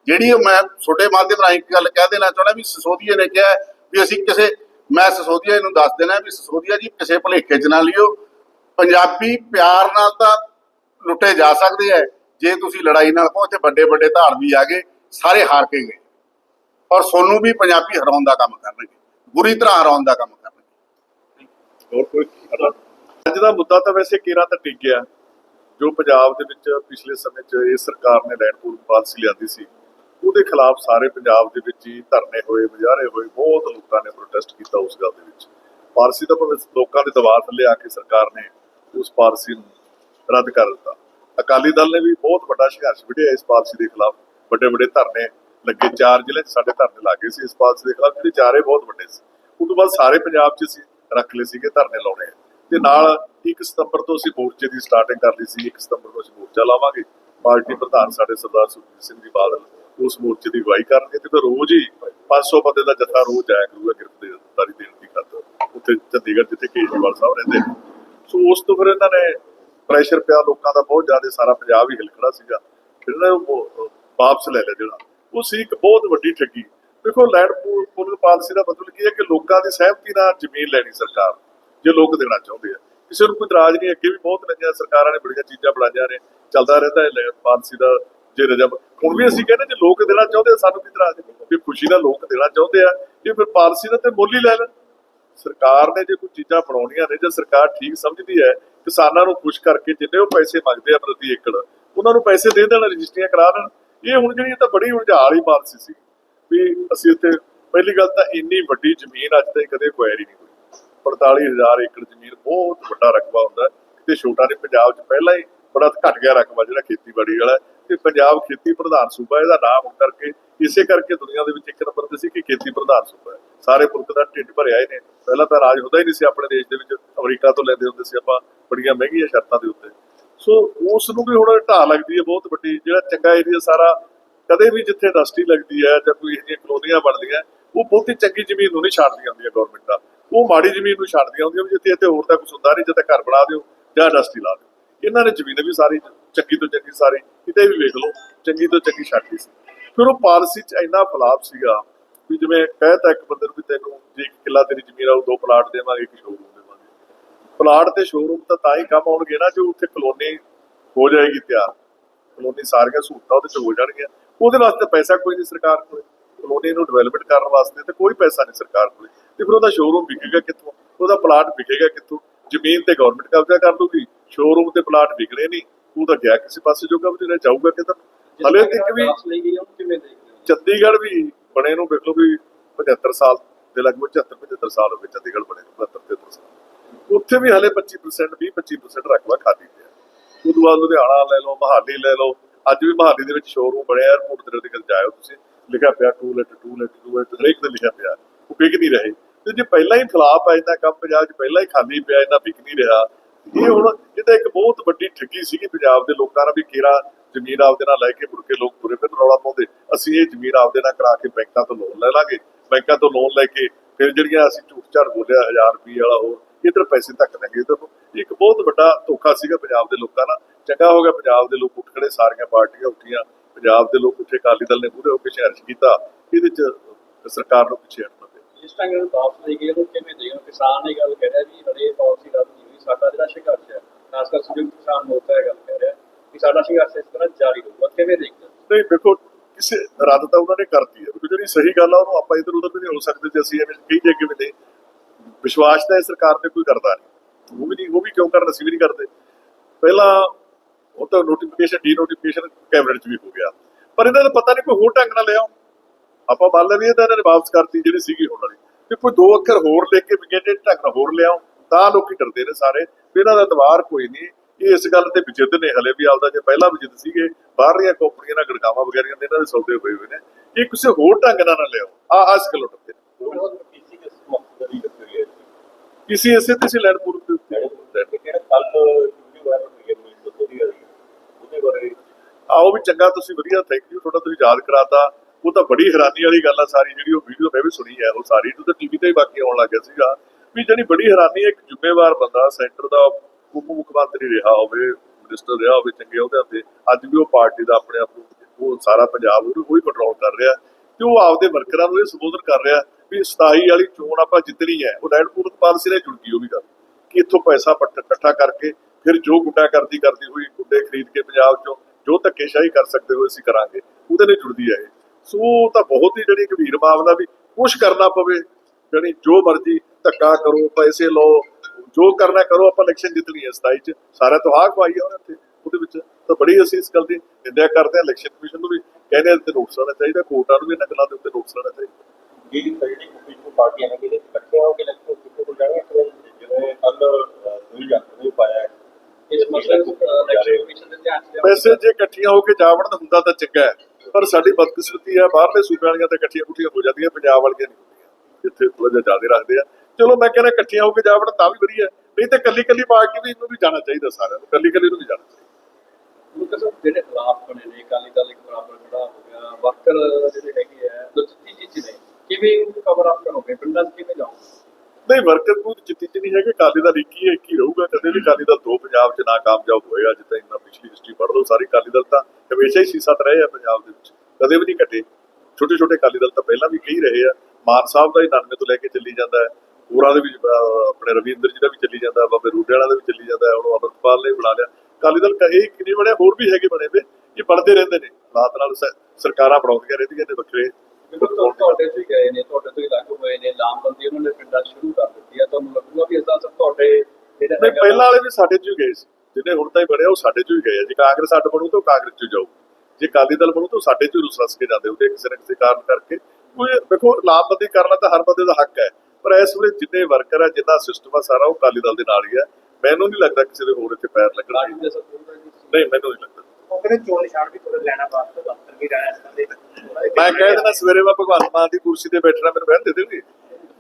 ਜਿਹੜੀ ਉਹ ਮੈਂ ਛੋਟੇ ਮਾਧਿਅਮ ਰਾਹੀਂ ਇੱਕ ਗੱਲ ਕਹਿ ਦੇਣਾ ਚਾਹੁੰਦਾ ਵੀ ਸਿਸੋਦੀਆ ਨੇ ਕਿਹਾ ਵੀ ਅਸੀਂ ਕਿਸੇ, ਮੈਂ ਸਿਸੋਦੀਆ ਨੂੰ ਦੱਸ ਦੇਣਾ ਵੀ ਸਸੋਦੀਆ ਜੀ, ਕਿਸੇ ਭੁਲੇਖੇ 'ਚ ਨਾ ਲਿਓ। ਪੰਜਾਬੀ ਪਿਆਰ ਨਾਲ ਤਾਂ ਲੁੱਟੇ ਜਾ ਸਕਦੇ ਹੈ ਜੇ ਤੁਸੀਂ ਲੜਾਈ ਨਾਲ ਕਹੋ ਤੇ ਵੱਡੇ ਵੱਡੇ ਧਾੜ ਵੀ ਆ ਗਏ, ਸਾਰੇ ਹਾਰ ਕੇ ਗਏ। ਔਰ ਸੋਨੂੰ ਵੀ ਪੰਜਾਬੀ ਹਰਾਉਣ ਦਾ ਕੰਮ ਕਰਨਗੇ। ਬੁਰੀ ਤਰ੍ਹਾਂ ਹਰਾਉਣ ਦਾ ਕੰਮ ਕਰਨਗੇ। ਹੋਰ ਕੋਈ ਅੱਜ ਦਾ ਮੁੱਦਾ ਤਾਂ ਵੈਸੇ ਕੇਰਾ ਤਾਂ ਟਿਕ ਗਿਆ। ਜੋ ਪੰਜਾਬ ਦੇ ਵਿੱਚ ਪਿਛਲੇ ਸਮੇਂ 'ਚ ਇਹ ਸਰਕਾਰ ਨੇ ਲੈਂਡ ਪੂਲ ਪਾਲਿਸੀ ਲਿਆਂਦੀ ਸੀ। ਉਹਦੇ ਖਿਲਾਫ ਸਾਰੇ ਪੰਜਾਬ ਦੇ ਵਿੱਚ ਹੀ ਧਰਨੇ ਹੋਏ, ਮੁਜ਼ਾਹਰੇ ਹੋਏ, ਬਹੁਤ ਲੋਕਾਂ ਨੇ ਪ੍ਰੋਟੈਸਟ ਕੀਤਾ ਉਸ ਗੱਲ ਦੇ ਵਿੱਚ। ਪਾਲਿਸੀ ਦਾ ਭਾਵੇਂ ਲੋਕਾਂ ਦੇ ਦਬਾਅ ਥੱਲੇ ਆ ਕੇ ਸਰਕਾਰ ਨੇ ਉਸ ਪਾਲਿਸੀ ਨੂੰ ਰੱਦ ਕਰ ਦਿੱਤਾ। ਅਕਾਲੀ ਦਲ ਨੇ ਵੀ ਬਹੁਤ ਵੱਡਾ ਸੰਘਰਸ਼ ਵਿੱਢਿਆ ਇਸ ਪਾਲਿਸੀ ਦੇ ਖਿਲਾਫ। ਵੱਡੇ ਵੱਡੇ ਧਰਨੇ ਲੱਗੇ, ਚਾਰ ਜ਼ਿਲ੍ਹੇ 'ਚ ਸਾਡੇ ਧਰਨੇ ਲੱਗੇ ਸੀ ਇਸ ਪਾਲਿਸੀ ਦੇ ਖਿਲਾਫ, ਜਿਹੜੇ ਚਾਰੇ ਬਹੁਤ ਵੱਡੇ ਸੀ। ਉਸ ਤੋਂ ਬਾਅਦ ਸਾਰੇ ਪੰਜਾਬ 'ਚ ਅਸੀਂ ਰੱਖ ਲਏ ਸੀਗੇ, ਧਰਨੇ ਲਾਉਣੇ ਆ। ਤੇ ਨਾਲ 1 ਸਤੰਬਰ ਤੋਂ ਅਸੀਂ ਮੋਰਚੇ ਦੀ ਸਟਾਰਟਿੰਗ ਕਰ ਲਈ ਸੀ 1 ਸਤੰਬਰ ਤੋਂ ਅਸੀਂ ਮੋਰਚਾ ਲਾਵਾਂਗੇ। ਪਾਰਟੀ ਪ੍ਰਧਾਨ ਸਾਡੇ ਸਰਦਾਰ ਸੁਖਬੀਰ ਸਿੰਘ ਜੀ ਬਾਦਲ ਉਸ ਮੋਰਚੇ ਦੀ ਅਗਵਾਈ ਕਰਨਗੇ ਤੇ ਫਿਰ ਰੋਜ਼ ਹੀ 500 ਬੰਦੇ ਦਾ ਜੱਥਾ ਰੋਜ਼ ਆਇਆ ਕਰੂਗਾ ਗ੍ਰਿਫਤਾਰੀ ਦੇਣ ਦੀ ਖਾਤਰ। ਉੱਥੇ ਚੰਡੀਗੜ੍ਹ ਜਿੱਥੇ ਕੇਜਰੀਵਾਲ ਸਾਹਿਬ ਰਹਿੰਦੇ ਸੋ ਉਸ ਤੋਂ ਫਿਰ ਇਹਨਾਂ ਨੇ ਪ੍ਰੈਸ਼ਰ ਪਿਆ, ਲੋਕਾਂ ਦਾ ਬਹੁਤ ਜ਼ਿਆਦਾ, ਸਾਰਾ ਪੰਜਾਬ ਹੀ ਹਿਲ ਸੀਗਾ। ਫਿਰ ਇਹਨਾਂ ਨੇ ਉਹ ਵਾਪਸ ਲੈ ਲਿਆ ਜਿਹੜਾ। ਉਹ ਸੀ ਇੱਕ ਬਹੁਤ ਵੱਡੀ ਠੱਗੀ। ਦੇਖੋ, ਲੈਂਡ ਪੂਲ ਪਾਲਿਸੀ ਦਾ ਮਤਲਬ ਕੀ ਹੈ ਕਿ ਲੋਕਾਂ ਦੀ ਸਹਿਮਤੀ ਨਾਲ ਜ਼ਮੀਨ ਲੈਣੀ ਸਰਕਾਰ, ਜੇ ਲੋਕ ਦੇਣਾ ਚਾਹੁੰਦੇ ਆ। ਕਿਸੇ ਨੂੰ ਕੋਈ ਇਤਰਾਜ਼ ਨਹੀਂ, ਅੱਗੇ ਵੀ ਬਹੁਤ ਲੰਗੀਆਂ ਸਰਕਾਰਾਂ ਨੇ ਬੜੀਆਂ ਚੀਜ਼ਾਂ ਬਣਾਈਆਂ ਨੇ, ਚੱਲਦਾ ਰਹਿੰਦਾ ਹੈ ਲੈਂਡ ਪਾਲਿਸੀ ਦਾ ਜੇ ਰਜਮ ਹੁਣ ਵੀ ਅਸੀਂ ਕਹਿੰਦੇ ਜੇ ਲੋਕ ਦੇਣਾ ਚਾਹੁੰਦੇ ਆ, ਸਾਨੂੰ ਕੀ ਇਤਰਾਜ਼ ਵੀ ਖੁਸ਼ੀ ਨਾਲ ਲੋਕ ਦੇਣਾ ਚਾਹੁੰਦੇ ਆ, ਇਹ ਫਿਰ ਪਾਲਿਸੀ ਦਾ ਤੇ ਮੁੱਲ ਹੀ ਲੈ ਲੈਣ। ਸਰਕਾਰ ਨੇ ਜੇ ਕੋਈ ਚੀਜ਼ਾਂ ਬਣਾਉਣੀਆਂ ਨੇ ਜੇ ਸਰਕਾਰ ਠੀਕ ਸਮਝਦੀ ਹੈ, ਕਿਸਾਨਾਂ ਨੂੰ ਖੁਸ਼ ਕਰਕੇ ਜਿੰਨੇ ਉਹ ਪੈਸੇ ਮੰਗਦੇ ਆ ਪ੍ਰਤੀ ਏਕੜ, ਉਹਨਾਂ ਨੂੰ ਪੈਸੇ ਦੇ ਦੇਣ, ਰਜਿਸਟਰੀਆਂ ਕਰਾ ਦੇਣ। ਇਹ ਹੁਣ ਜਿਹੜੀ ਤਾਂ ਬੜੀ ਉਲਝਾਲ ਵਾਲੀ ਪਾਲਿਸੀ ਸੀ ਵੀ ਅਸੀਂ ਇੱਥੇ ਪਹਿਲੀ ਗੱਲ ਤਾਂ ਇੰਨੀ ਵੱਡੀ ਜ਼ਮੀਨ ਅੱਜ ਤਾਈਂ ਕਦੇ ਕੁਐਰੀ ਨਹੀਂ ਹੋਈ। 45000 ਏਕੜ ਜ਼ਮੀਨ ਬਹੁਤ ਵੱਡਾ ਰਕਬਾ ਹੁੰਦਾ ਤੇ ਛੋਟਾ ਨਹੀਂ, ਪੰਜਾਬ 'ਚ ਪਹਿਲਾਂ ਹੀ ਬੜਾ ਘਟ ਗਿਆ ਰਕਬਾ ਜਿਹੜਾ ਖੇਤੀਬਾੜੀ ਵਾਲਾ। ਹੈ ਪੰਜਾਬ ਖੇਤੀ ਪ੍ਰਧਾਨ ਸੂਬਾ ਇਹਦਾ ਨਾਮ ਹੋਣ ਕਰਕੇ ਇਸੇ ਕਰਕੇ ਦੁਨੀਆ ਦੇ ਵਿੱਚ ਇੱਕ ਨੰਬਰ ਤੇ ਸੀ ਕਿ ਖੇਤੀ ਪ੍ਰਧਾਨ ਸੂਬਾ ਹੈ। ਸਾਰੇ ਮੁਲਕ ਦਾ ਢਿੱਡ ਭਰਿਆ ਹੀ ਪਹਿਲਾਂ ਤਾਂ ਰਾਜ ਹੁੰਦਾ ਹੀ ਨਹੀਂ ਸੀ ਆਪਣੇ ਦੇਸ਼ ਦੇ ਵਿੱਚ। ਅਮਰੀਕਾ ਤੋਂ ਲੈਂਦੇ ਹੁੰਦੇ ਸੀ ਆਪਾਂ ਬੜੀਆਂ ਮਹਿੰਗੀਆਂ ਸ਼ਰਤਾਂ ਦੇ ਉੱਤੇ। ਸੋ ਉਸ ਨੂੰ ਵੀ ਹੁਣ ਢਾਹ ਲੱਗਦੀ ਹੈ, ਬਹੁਤ ਵੱਡੀ। ਜਿਹੜਾ ਚੰਗਾ ਏਰੀਆ ਸਾਰਾ ਕਦੇ ਵੀ ਜਿੱਥੇ ਇੰਡਸਟਰੀ ਲੱਗਦੀ ਹੈ ਜਾਂ ਕੋਈ ਇਹੋ ਜਿਹੀਆਂ ਕਲੋਨੀਆਂ ਬਣਦੀਆਂ, ਉਹ ਬਹੁਤੀ ਚੰਗੀ ਜ਼ਮੀਨ ਨੂੰ ਨਹੀਂ ਛੱਡਦੀਆਂ ਹੁੰਦੀਆਂ ਗਵਰਨਮੈਂਟਾਂ ਉਹ ਮਾੜੀ ਜ਼ਮੀਨ ਨੂੰ ਛੱਡਦੀਆਂ ਹੁੰਦੀਆਂ ਵੀ ਜਿੱਥੇ ਇੱਥੇ ਹੋਰ ਤਾਂ ਕੁਝ ਹੁੰਦਾ ਨਹੀਂ, ਜਿੱਥੇ ਘਰ ਬਣਾ ਦਿਓ ਜਾਂ ਇੰਡਸਟਰੀ ਲਾ ਦਿਓ। ਇਹਨਾਂ ਨੇ ਜ਼ਮੀਨ ਵੀ ਸਾਰੀ ਚੰਗੀ ਤੋਂ ਚੰਗੀ ਸਾਰੀ, ਕਿਤੇ ਵੀ ਵੇਖ ਲਓ, ਚੰਗੀ ਤੋਂ ਚੰਗੀ ਛੱਡਦੀ ਸੀ। ਫਿਰ ਉਹ ਪਾਲਿਸੀ 'ਚ ਇੰਨਾ ਫਲਾਪ ਸੀਗਾ ਵੀ ਜਿਵੇਂ ਕਹਿਤਾ ਇੱਕ ਬੰਦੇ ਨੂੰ ਵੀ ਤੈਨੂੰ ਜੇ ਇੱਕ ਕਿੱਲਾ ਤੇਰੀ ਜ਼ਮੀਨ ਆ, ਉਹ ਦੋ ਪਲਾਟ ਦੇਵਾਂਗੇ, ਇੱਕ ਸ਼ੋਰੂਮ ਦੇਵਾਂਗੇ। ਪਲਾਟ ਤੇ ਸ਼ੋਰੂਮ ਤਾਂ ਤਾਂ ਹੀ ਕੰਮ ਆਉਣਗੇ ਨਾ ਜੋ ਉੱਥੇ ਕਲੋਨੀ ਹੋ ਜਾਏਗੀ ਤਿਆਰ। ਕਲੋਨੀ ਸਾਰੀਆਂ ਸਹੂਲਤਾਂ ਉਹਦੇ ਚ ਹੋ ਜਾਣਗੀਆਂ। ਉਹਦੇ ਵਾਸਤੇ ਪੈਸਾ ਕੋਈ ਨਹੀਂ ਸਰਕਾਰ ਕੋਲ। ਕਲੋਨੀ ਨੂੰ ਡਿਵੈਲਪਮੈਂਟ ਕਰਨ ਵਾਸਤੇ ਤੇ ਕੋਈ ਪੈਸਾ ਨਹੀਂ ਸਰਕਾਰ ਕੋਲ। ਤੇ ਫਿਰ ਉਹਦਾ ਸ਼ੋਰੂਮ ਵਿਕੇਗਾ ਕਿੱਥੋਂ? ਉਹਦਾ ਪਲਾਟ ਵਿਕੇਗਾ ਕਿੱਥੋਂ? ਜ਼ਮੀਨ ਤੇ ਗਵਰਨਮੈਂਟ ਕਬਜ਼ਾ ਕਰ ਲੂਗੀ ਸ਼ੋਰੂਮ ਤੇ ਪਲਾਟ ਵਿਕਣੇ ਨਹੀਂ। ਉਹ ਤਾਂ ਗਿਆ ਕਿਸੇ ਪਾਸੇ ਜੋਗਾ ਵੀ ਨਹੀਂ ਜਾਊਗਾ ਕਿਤੇ ਹਲੇ ਤੱਕ ਵੀ ਚੰਡੀਗੜ੍ਹ ਵੀ ਬਣੇ ਨੂੰ ਵੇਖ ਲਓ ਵੀ 75 ਸਾਲ ਦੇ ਲਗਭਗ 74 75 ਸਾਲ ਹੋ ਗਏ ਚੰਡੀਗੜ੍ਹ ਬਣੇ ਨੂੰ 72 73 ਸਾਲ। ਉੱਥੇ ਵੀ ਹਲੇ 25% 20 25% ਰਕਬਾ ਖਾਲੀ ਪਿਆ। ਉਦੋਂ ਬਾਅਦ ਲੁਧਿਆਣਾ ਲੈ ਲਓ ਮਹਾਲੀ ਲੈ ਲਓ ਅੱਜ ਵੀ ਮਹਾਲੀ ਦੇ ਵਿੱਚ ਸ਼ੋਰੂਮ ਬਣਿਆ 에어ਪੋਰਟ ਦੇ ਉੱਤੇ ਜਾਇਓ ਤੁਸੀਂ। ਲਿਖਿਆ ਪਿਆ ਟੂਲੈਟ ਟੂਲੈਟ ਟੂਲੈਟ ਹਰੇਕ ਤੇ ਲਿਖਿਆ ਪਿਆ। ਉਹ ਵਿਕ ਨਹੀਂ ਰਹੇ। ਤੇ ਜੇ ਪਹਿਲਾਂ ਹੀ ਖਿਲਾਫ ਆ ਇੰਨਾ ਕੰਮ ਪੰਜਾਬ 'ਚ ਪਹਿਲਾਂ ਹੀ ਖਾਲੀ ਪਿਆ ਇੰਨਾ ਵਿਕ ਨਹੀਂ ਰਿਹਾ। ਇਹ ਹੁਣ ਇਹ ਇੱਕ ਬਹੁਤ ਵੱਡੀ ਠੱਗੀ ਸੀਗੀ ਪੰਜਾਬ ਦੇ ਲੋਕਾਂ ਨਾਲ ਵੀ ਕੇਰਾ ਜ਼ਮੀਨ ਆਪਦੇ ਨਾਲ ਲੈ ਕੇ ਮੁੜ ਕੇ ਲੋਕ ਤੁਰੇ ਫਿਰ ਰੌਲਾ ਪਾਉਂਦੇ। ਅਸੀਂ ਇਹ ਜ਼ਮੀਨ ਆਪਦੇ ਨਾਲ ਕਰਾ ਕੇ ਬੈਂਕਾਂ ਤੋਂ ਲੋਨ ਲੈ ਲਾਂਗੇ। ਬੈਂਕਾਂ ਤੋਂ ਲੋਨ ਲੈ ਕੇ ਫਿਰ ਜਿਹੜੀਆਂ ਅਸੀਂ ਝੂਠ ਝਾੜ ਬੋਲਿਆ 1000 ਰੁਪਏ ਵਾਲਾ ਹੋਰ, ਇਧਰ ਪੈਸੇ ਧੱਕ ਦਾਂਗੇ ਇਧਰ ਇੱਕ ਬਹੁਤ ਵੱਡਾ ਧੋਖਾ ਸੀਗਾ ਪੰਜਾਬ ਦੇ ਲੋਕਾਂ ਨਾਲ। ਚੰਗਾ ਹੋ ਗਿਆ ਪੰਜਾਬ ਦੇ ਲੋਕ ਉੱਠ ਖੜੇ, ਸਾਰੀਆਂ ਪਾਰਟੀਆਂ ਉੱਠੀਆਂ। ਪੰਜਾਬ ਦੇ ਲੋਕ ਉੱਠੇ, ਅਕਾਲੀ ਦਲ ਨੇ ਪੂਰੇ ਹੋ ਕੇ ਸੰਘਰਸ਼ ਕੀਤਾ। ਇਹਦੇ ਚ ਸਰਕਾਰ ਨੂੰ ਪਿੱਛੇ ਹਟਣਾ ਪਿਆ। ਜਿਸ ਤਰ੍ਹਾਂ ਕਿ ਵਾਪਸ ਲਈ ਗਈ ਉਹਨੂੰ ਕਿਵੇਂ ਦੇਖਦੇ ਕਿਸਾਨ ਨੇ ਗੱਲ ਕਹਿ ਰਿਹਾ ਵੀ ਹਰੇ ਪਾਲਿਸੀ ਰੱਦ ਸਾਡਾ ਜਿਹੜਾ ਸੰਘਰਸ਼ ਹੈ, ਖਾਸ ਕਰ ਸੰਯੁਕਤ ਕਿਸਾਨ ਮੋਰਚਾ ਇਹ ਗੱਲ ਕਹਿ ਰਿਹਾ ਕਿ ਸਾਡਾ ਸੰਘਰਸ਼ ਇਸ ਤਰ੍ਹਾਂ ਜਾਰੀ ਰਹੂਗਾ। ਕਿਵੇਂ ਦੇਖਦੇ ਨਹੀਂ, ਦੇਖੋ, ਕਿਸੇ ਰੱਦ ਤਾਂ ਉਹਨਾਂ ਨੇ ਕਰਤੀ ਹੈ, ਕਿਉਂਕਿ ਜਿਹੜੀ ਸਹੀ ਗੱਲ ਆ, ਉਹਨੂੰ ਆਪਾਂ ਇਧਰ ਉਧਰ ਵੀ ਨਹੀਂ ਹੋ ਸਕਦੇ ਜੇ ਅਸੀਂ ਐਵੇਂ ਕਹੀ ਜੇ ਕਿਵੇਂ ਨਹੀਂ ਵਿਸ਼ਵਾਸ ਤਾਂ ਸਰਕਾਰ ਤੇ ਕੋਈ ਕਰਦਾ ਨਹੀਂ। ਉਹ ਵੀ ਨਹੀਂ, ਉਹ ਵੀ ਕਿਉਂ ਕਰਨ, ਅਸੀਂ ਵੀ ਨਹੀਂ ਕਰਦੇ। ਪਹਿਲਾਂ ਉਹ ਤਾਂ ਨੋਟੀਫਿਕੇਸ਼ਨ ਡੀ ਨੋਟੀਫਿਕੇਸ਼ਨ ਕੈਬਨਿਟ 'ਚ ਵੀ ਹੋ ਗਿਆ। ਪਰ ਇਹਨਾਂ ਦਾ ਪਤਾ ਨਹੀਂ ਕੋਈ ਹੋਰ ਢੰਗ ਨਾਲ ਲਿਆਓ ਆਪਾਂ ਮੰਨ ਲਈਏ ਤਾਂ ਇਹਨਾਂ ਨੇ ਵਾਪਸ ਕਰਤੀ ਜਿਹੜੀ ਸੀਗੀ ਹੁਣ ਵਾਲੀ। ਤੇ ਕੋਈ ਦੋ ਅੱਖਰ ਹੋਰ ਲੈ ਕੇ ਵਿਗੇਟੇ ਢੰਗ ਨਾਲ ਹੋਰ ਲਿਆਓ। ਤਾਂ ਲੋਕੀ ਡਰਦੇ ਨੇ ਸਾਰੇ ਇਹਨਾਂ ਦਾ ਦਵਾਰ ਕੋਈ ਨਹੀਂ। ਇਹ ਇਸ ਗੱਲ ਤੇ ਵਿਜਿੱਤ ਨੇ ਹਲੇ ਵੀ ਆਪਦਾ ਜੇ ਪਹਿਲਾਂ ਵਿਜਿੱਤ ਸੀਗੇ ਬਾਹਰਲੀਆਂ ਕੰਪਨੀਆਂ ਨਾਲ ਗੜਗਾਵਾਂ ਵਗੈਰੀਆਂ ਦੇ ਇਹਨਾਂ ਦੇ ਸੌਦੇ ਹੋਏ ਹੋਏ ਨੇ। ਇਹ ਕਿਸੇ ਹੋਰ ਢੰਗ ਨਾਲ ਨਾ ਲਿਆਓ। ਆ ਆ ਇਸ ਗੱਲ ਉੱਤੇ। ਕਿਸੇ ਇਸੇ ਤੇ ਸੀ ਲੈਣ ਪੂਰ ਆਓ ਵੀ ਚੰਗਾ, ਤੁਸੀਂ ਵਧੀਆ ਥੈਂਕ ਯੂ ਤੁਹਾਡਾ ਤੁਸੀਂ ਯਾਦ ਕਰਾਤਾ। ਉਹ ਤਾਂ ਬੜੀ ਹੈਰਾਨੀ ਵਾਲੀ ਗੱਲ ਆ ਸਾਰੀ ਜਿਹੜੀ ਉਹ ਵੀਡੀਓ ਮੈਂ ਵੀ ਸੁਣੀ ਹੈ ਉਹ ਸਾਰੀ ਨੂੰ ਤਾਂ ਟੀਵੀ ਤੇ ਹੀ ਬਾਕੀ ਆਉਣ ਲੱਗ ਗਿਆ ਸੀਗਾ। ਵੀ ਜਿਹੜੀ ਬੜੀ ਹੈਰਾਨੀ ਹੈ, ਇੱਕ ਜ਼ਿੰਮੇਵਾਰ ਬੰਦਾ ਸੈਂਟਰ ਦਾ ਉਪ ਮੁੱਖ ਮੰਤਰੀ ਰਿਹਾ ਹੋਵੇ ਮਿਨਿਸਟਰ ਰਿਹਾ ਹੋਵੇ, ਚੰਗੇ ਉਹਦੇ ਹੱਥੇ ਅੱਜ ਵੀ ਉਹ ਪਾਰਟੀ ਦਾ ਆਪਣੇ ਆਪ ਨੂੰ ਉਹ ਸਾਰਾ ਪੰਜਾਬ ਉਹਨੂੰ ਕੋਈ ਕੰਟਰੋਲ ਕਰ ਰਿਹਾ ਤੇ ਉਹ ਆਪਦੇ ਵਰਕਰਾਂ ਨੂੰ ਇਹ ਸੰਬੋਧਨ ਕਰ ਰਿਹਾ ਵੀ 27 ਵਾਲੀ ਚੋਣ ਆਪਾਂ ਜਿੱਤਣੀ ਹੈ। ਉਹ ਲੈਂਡ ਪਾਲਿਸੀ ਨੇ ਜੁੜ ਗਈ ਉਹ ਵੀ ਗੱਲ ਕਿ ਇੱਥੋਂ ਪੈਸਾ ਪੱਟ- ਇਕੱਠਾ ਕਰਕੇ ਫਿਰ ਜੋ ਗੁੱਡਾ ਕਰਦੀ ਕਰਦੀ ਹੋਈ ਗੁੱਡੇ ਖਰੀਦ ਕੇ ਪੰਜਾਬ ਚੋਂ ਜੋ ਧੱਕੇਸ਼ਾਹੀ ਕਰ ਸਕਦੇ ਹੋ ਅਸੀਂ ਕਰਾਂਗੇ, ਉਹਦੇ ਨਾਲ ਜੁੜਦੀ ਹੈ ਇਹ। ਸੋ ਤਾਂ ਬਹੁਤ ਹੀ ਜਿਹੜੀ ਗੰਭੀਰ ਮਾਮਲਾ ਵੀ ਕੁਛ ਕਰਨਾ ਪਵੇ ਜਿਹੜੀ ਜੋ ਮਰਜ਼ੀ ਧੱਕਾ ਕਰੋ ਪੈਸੇ ਲਓ ਜੋ ਕਰਨਾ ਕਰੋ ਆਪਾਂ ਇਲੈਕਸ਼ਨ ਜਿੱਤਣੀ ਹੈ 27 ਚ। ਸਾਰਾ ਤੋਂ ਹਾਕ ਪਾਈ ਆ ਉਹਨਾਂ ਤੇ ਉਹਦੇ ਵਿੱਚ ਤਾਂ ਬੜੀ ਅਸੀਂ ਇਸ ਗੱਲ ਦੀ ਨਿੰਦਿਆ ਕਰਦੇ ਹਾਂ। ਇਲੈਕਸ਼ਨ ਕਮਿਸ਼ਨ ਨੂੰ ਵੀ ਕਹਿੰਦੇ ਇਹਦੇ ਤੇ ਨੋਟਿਸ ਆਉਣਾ ਚਾਹੀਦਾ। ਕੋਰਟਾਂ ਨੂੰ ਵੀ ਇਹਨਾਂ ਗੱਲਾਂ ਦੇ ਉੱਤੇ ਨੋਟਿਸ ਆਉਣਾ ਚਾਹੀਦਾ। ਜਿਹੜੀ ਜਿਹੜੀ ਕੁਝ ਪਾਰਟੀਆਂ ਨੇ ਕਿਹਦੇ ਇਕੱਠੇ ਹੋ ਕੇ ਇਲੈਕਸ਼ਨ ਕਿੱਥੇ ਹੋ? ਜਾਣਗੇ ਜਿਵੇਂ ਕੱਲ ਨੇ ਪਾਇਆ ਹੈ। ਇਸ ਮਸਲੇ ਨੂੰ ਇਲੈਕਸ਼ਨ ਕਮਿਸ਼ਨ ਦੇ ਧਿਆਨ 'ਚ ਵੈਸੇ ਜੇ ਇਕੱਠੀਆਂ ਹੋ ਕੇ ਜਾਵਣ ਤਾਂ ਹੁੰਦਾ ਤਾਂ ਚੰਗਾ ਹੈ। ਪਰ ਸਾਡੀ ਬਦਕਿਸਮਤੀ ਹੈ। ਬਾਹਰਲੇ ਸੂਬਿਆਂ ਵਾਲੀਆਂ ਤਾਂ ਇਕੱਠੀਆਂ ਕੁੱਠੀਆਂ ਹੋ ਜਾਂਦੀਆਂ ਪੰਜਾਬ ਵਾਲੀਆਂ ਨਹੀਂ। ਜਿੱਥੇ ਥੋੜਾ ਜਿਹਾ ਜ਼ਿਆਦਾ ਰੱਖਦੇ ਆ। ਚਲੋ ਮੈਂ ਕਹਿੰਦਾ ਇਕੱਠੀਆਂ ਹੋ ਕੇ ਜਾਵਣ ਤਾਂ ਵੀ ਵਧੀਆ ਨਹੀਂ ਤੇ ਕੱਲੀ ਕੱਲੀ ਪਾਰਟੀ ਵੀ ਇਹਨੂੰ ਵੀ ਜਾਣਾ ਚਾਹੀਦਾ ਸਾਰਿਆਂ ਨੂੰ। ਕੱਲੀ ਕੱਲੀ ਨੂੰ ਵੀ ਜਾਣਾ ਚਾਹੀਦਾ। ਲੋਕਾਂ ਜਿਹੜੇ ਖਿਲਾਫ ਬਣੇ ਨੇ ਅਕਾਲੀ ਦਲ ਇੱਕ ਬਰਾਬਰ ਖੜਾ ਹੋ ਗਿਆ ਵਰਕਰ ਜਿਹੜੇ ਹੈਗੇ ਆ ਲੁੱਟੀ ਜੀ ਚ ਨੇ ਕਿਵੇਂ ਉਹਨੂੰ ਕਵਰ ਅਪ ਕਰੋਗੇ? ਪਿੰਡਾਂ 'ਚ ਕਿਵੇਂ ਜਾਓਗੇ? ਨਹੀਂ ਵਰਕਰ ਕੋਈ ਜਿੱਤੀ ਚ ਨਹੀਂ ਹੈਗੇ ਕਾਲੀ ਦਾ ਇੱਕ ਹੀ ਇੱਕ ਹੀ ਰਹੂਗਾ। ਕਦੇ ਵੀ ਕਾਲੀ ਦਾ ਦੋ ਪੰਜਾਬ ਚ ਨਾ ਕਾਮਯਾਬ ਹੋਏਗਾ ਜਿੱਦਾਂ ਇੰਨਾ ਪਿਛਲੀ ਹਿਸਟਰੀ ਪੜ੍ਹ ਲਓ ਸਾਰੀ ਕਾਲੀ ਦਲ ਤਾਂ ਹਮੇਸ਼ਾ ਹੀ ਸੀਸਤ ਰਹੇ ਆ ਪੰਜਾਬ ਦੇ ਵਿੱਚ। ਕਦੇ ਵੀ ਨਹੀਂ ਘਟੇ। ਛੋਟੇ ਛੋਟੇ ਕਾਲੀ ਦਲ ਤਾਂ ਪਹਿਲਾਂ ਵੀ ਕਹੀ ਰਹੇ ਆ ਮਾਨ ਸਾਹਿਬ ਦਾ ਹੀ 99 ਤੋਂ ਲੈ ਕੇ ਚੱਲੀ ਜਾਂਦਾ ਹੈ। ਹੋਰਾਂ ਦੇ ਵੀ ਆਪਣੇ ਰਵਿੰਦਰ ਜੀ ਦਾ ਵੀ ਚੱਲੀ ਜਾਂਦਾ ਬਾਬੇ ਰੂਡੇ ਵਾਲਾ ਦਾ ਵੀ ਚੱਲੀ ਜਾਂਦਾ ਹੁਣ ਅਮਰਪਾਲ ਨੇ ਬਣਾ ਲਿਆ। ਕਾਲੀ ਦਲ ਕਹੇ ਕਿੰਨੇ ਬਣੇ ਹੋਰ ਵੀ ਹੈਗੇ ਬਣੇ ਵੇ ਇਹ ਬਣਦੇ ਰਹਿੰਦੇ ਨੇ। ਰਾਤ ਨਾਲ ਸਰਕਾਰਾਂ ਬਣਾਉਂਦੀਆਂ ਰਹਿੰਦੀਆਂ ਨੇ ਵੱਖਰੇ। ਤੁਹਾਡੇ ਤੋਂ ਗਏ ਨੇ ਤੁਹਾਡੇ ਤੋਂ ਹੀ ਲਾਗੂ ਹੋਏ ਨੇ ਲਾਮਬੰਦੀ ਉਹਨਾਂ ਨੇ ਪਿੰਡਾਂ ਸ਼ੁਰੂ ਕਰ ਦਿੱਤੀ ਹੈ ਤੁਹਾਨੂੰ ਲੱਗੂਗਾ ਵੀ ਇਸਦਾ ਅਸਰ ਤੁਹਾਡੇ ਜਿਹੜਾ ਪਹਿਲਾਂ ਵਾਲੇ ਵੀ ਸਾਡੇ ਚ ਹੀ ਗਏ ਸੀ ਜਿਹਨੇ ਹੁਣ ਤਾਂ ਹੀ ਬਣਿਆ ਉਹ ਸਾਡੇ ਚ ਹੀ ਗਏ ਆ। ਜੇ ਕਾਂਗਰਸ ਅੱਡ ਬਣੂ ਤਾਂ ਕਾਂਗਰਸ ਚ ਜਾਊ। ਜੇ ਅਕਾਲੀ ਦਲ ਬਣੂ ਤਾਂ ਸਾਡੇ ਚ ਹੀ ਰੁਸ ਰਸ ਕੇ ਜਾਂਦੇ ਉਹਦੇ ਕਿਸੇ ਨਾ ਕਿਸੇ ਕਾਰਨ ਕਰਕੇ। ਕੋਈ ਦੇਖੋ ਲਾਮਬੰਦੀ ਕਰਨਾ ਤਾਂ ਹਰ ਬੰਦੇ ਦਾ ਹੱਕ ਹੈ ਪਰ ਇਸ ਵੇਲੇ ਜਿੰਨੇ ਵਰਕਰ ਆ ਜਿੰਨਾ ਸਿਸਟਮ ਆ ਸਾਰਾ ਉਹ ਅਕਾਲੀ ਦਲ ਦੇ ਨਾਲ ਹੀ ਹੈ। ਮੈਨੂੰ ਨਹੀਂ ਲੱਗਦਾ ਕਿਸੇ ਦੇ ਹੋਰ ਇੱਥੇ ਪੈਰ ਜੀ। ਨਹੀਂ ਮੈਨੂੰ ਨਹੀਂ ਲੱਗਦਾ। ਉਹ ਕਹਿੰਦੇ ਚੋਣ ਨਿਸ਼ਾਨ ਵੀ ਤੁਹਾਡੇ ਲੈਣਾ ਵਾਸਤੇ ਦਫ਼ਤਰ ਵੀ ਰਹਿਣਾ ਇਸ ਮੈਂ ਕਹਿ ਦਿੰਦਾ ਸਵੇਰੇ ਮੈਂ ਭਗਵੰਤ ਮਾਨ ਦੀ ਕੁਰਸੀ ਤੇ ਬੈਠਣਾ ਮੈਨੂੰ ਬਹਿਣ ਦੇ ਦੇਣਗੇ।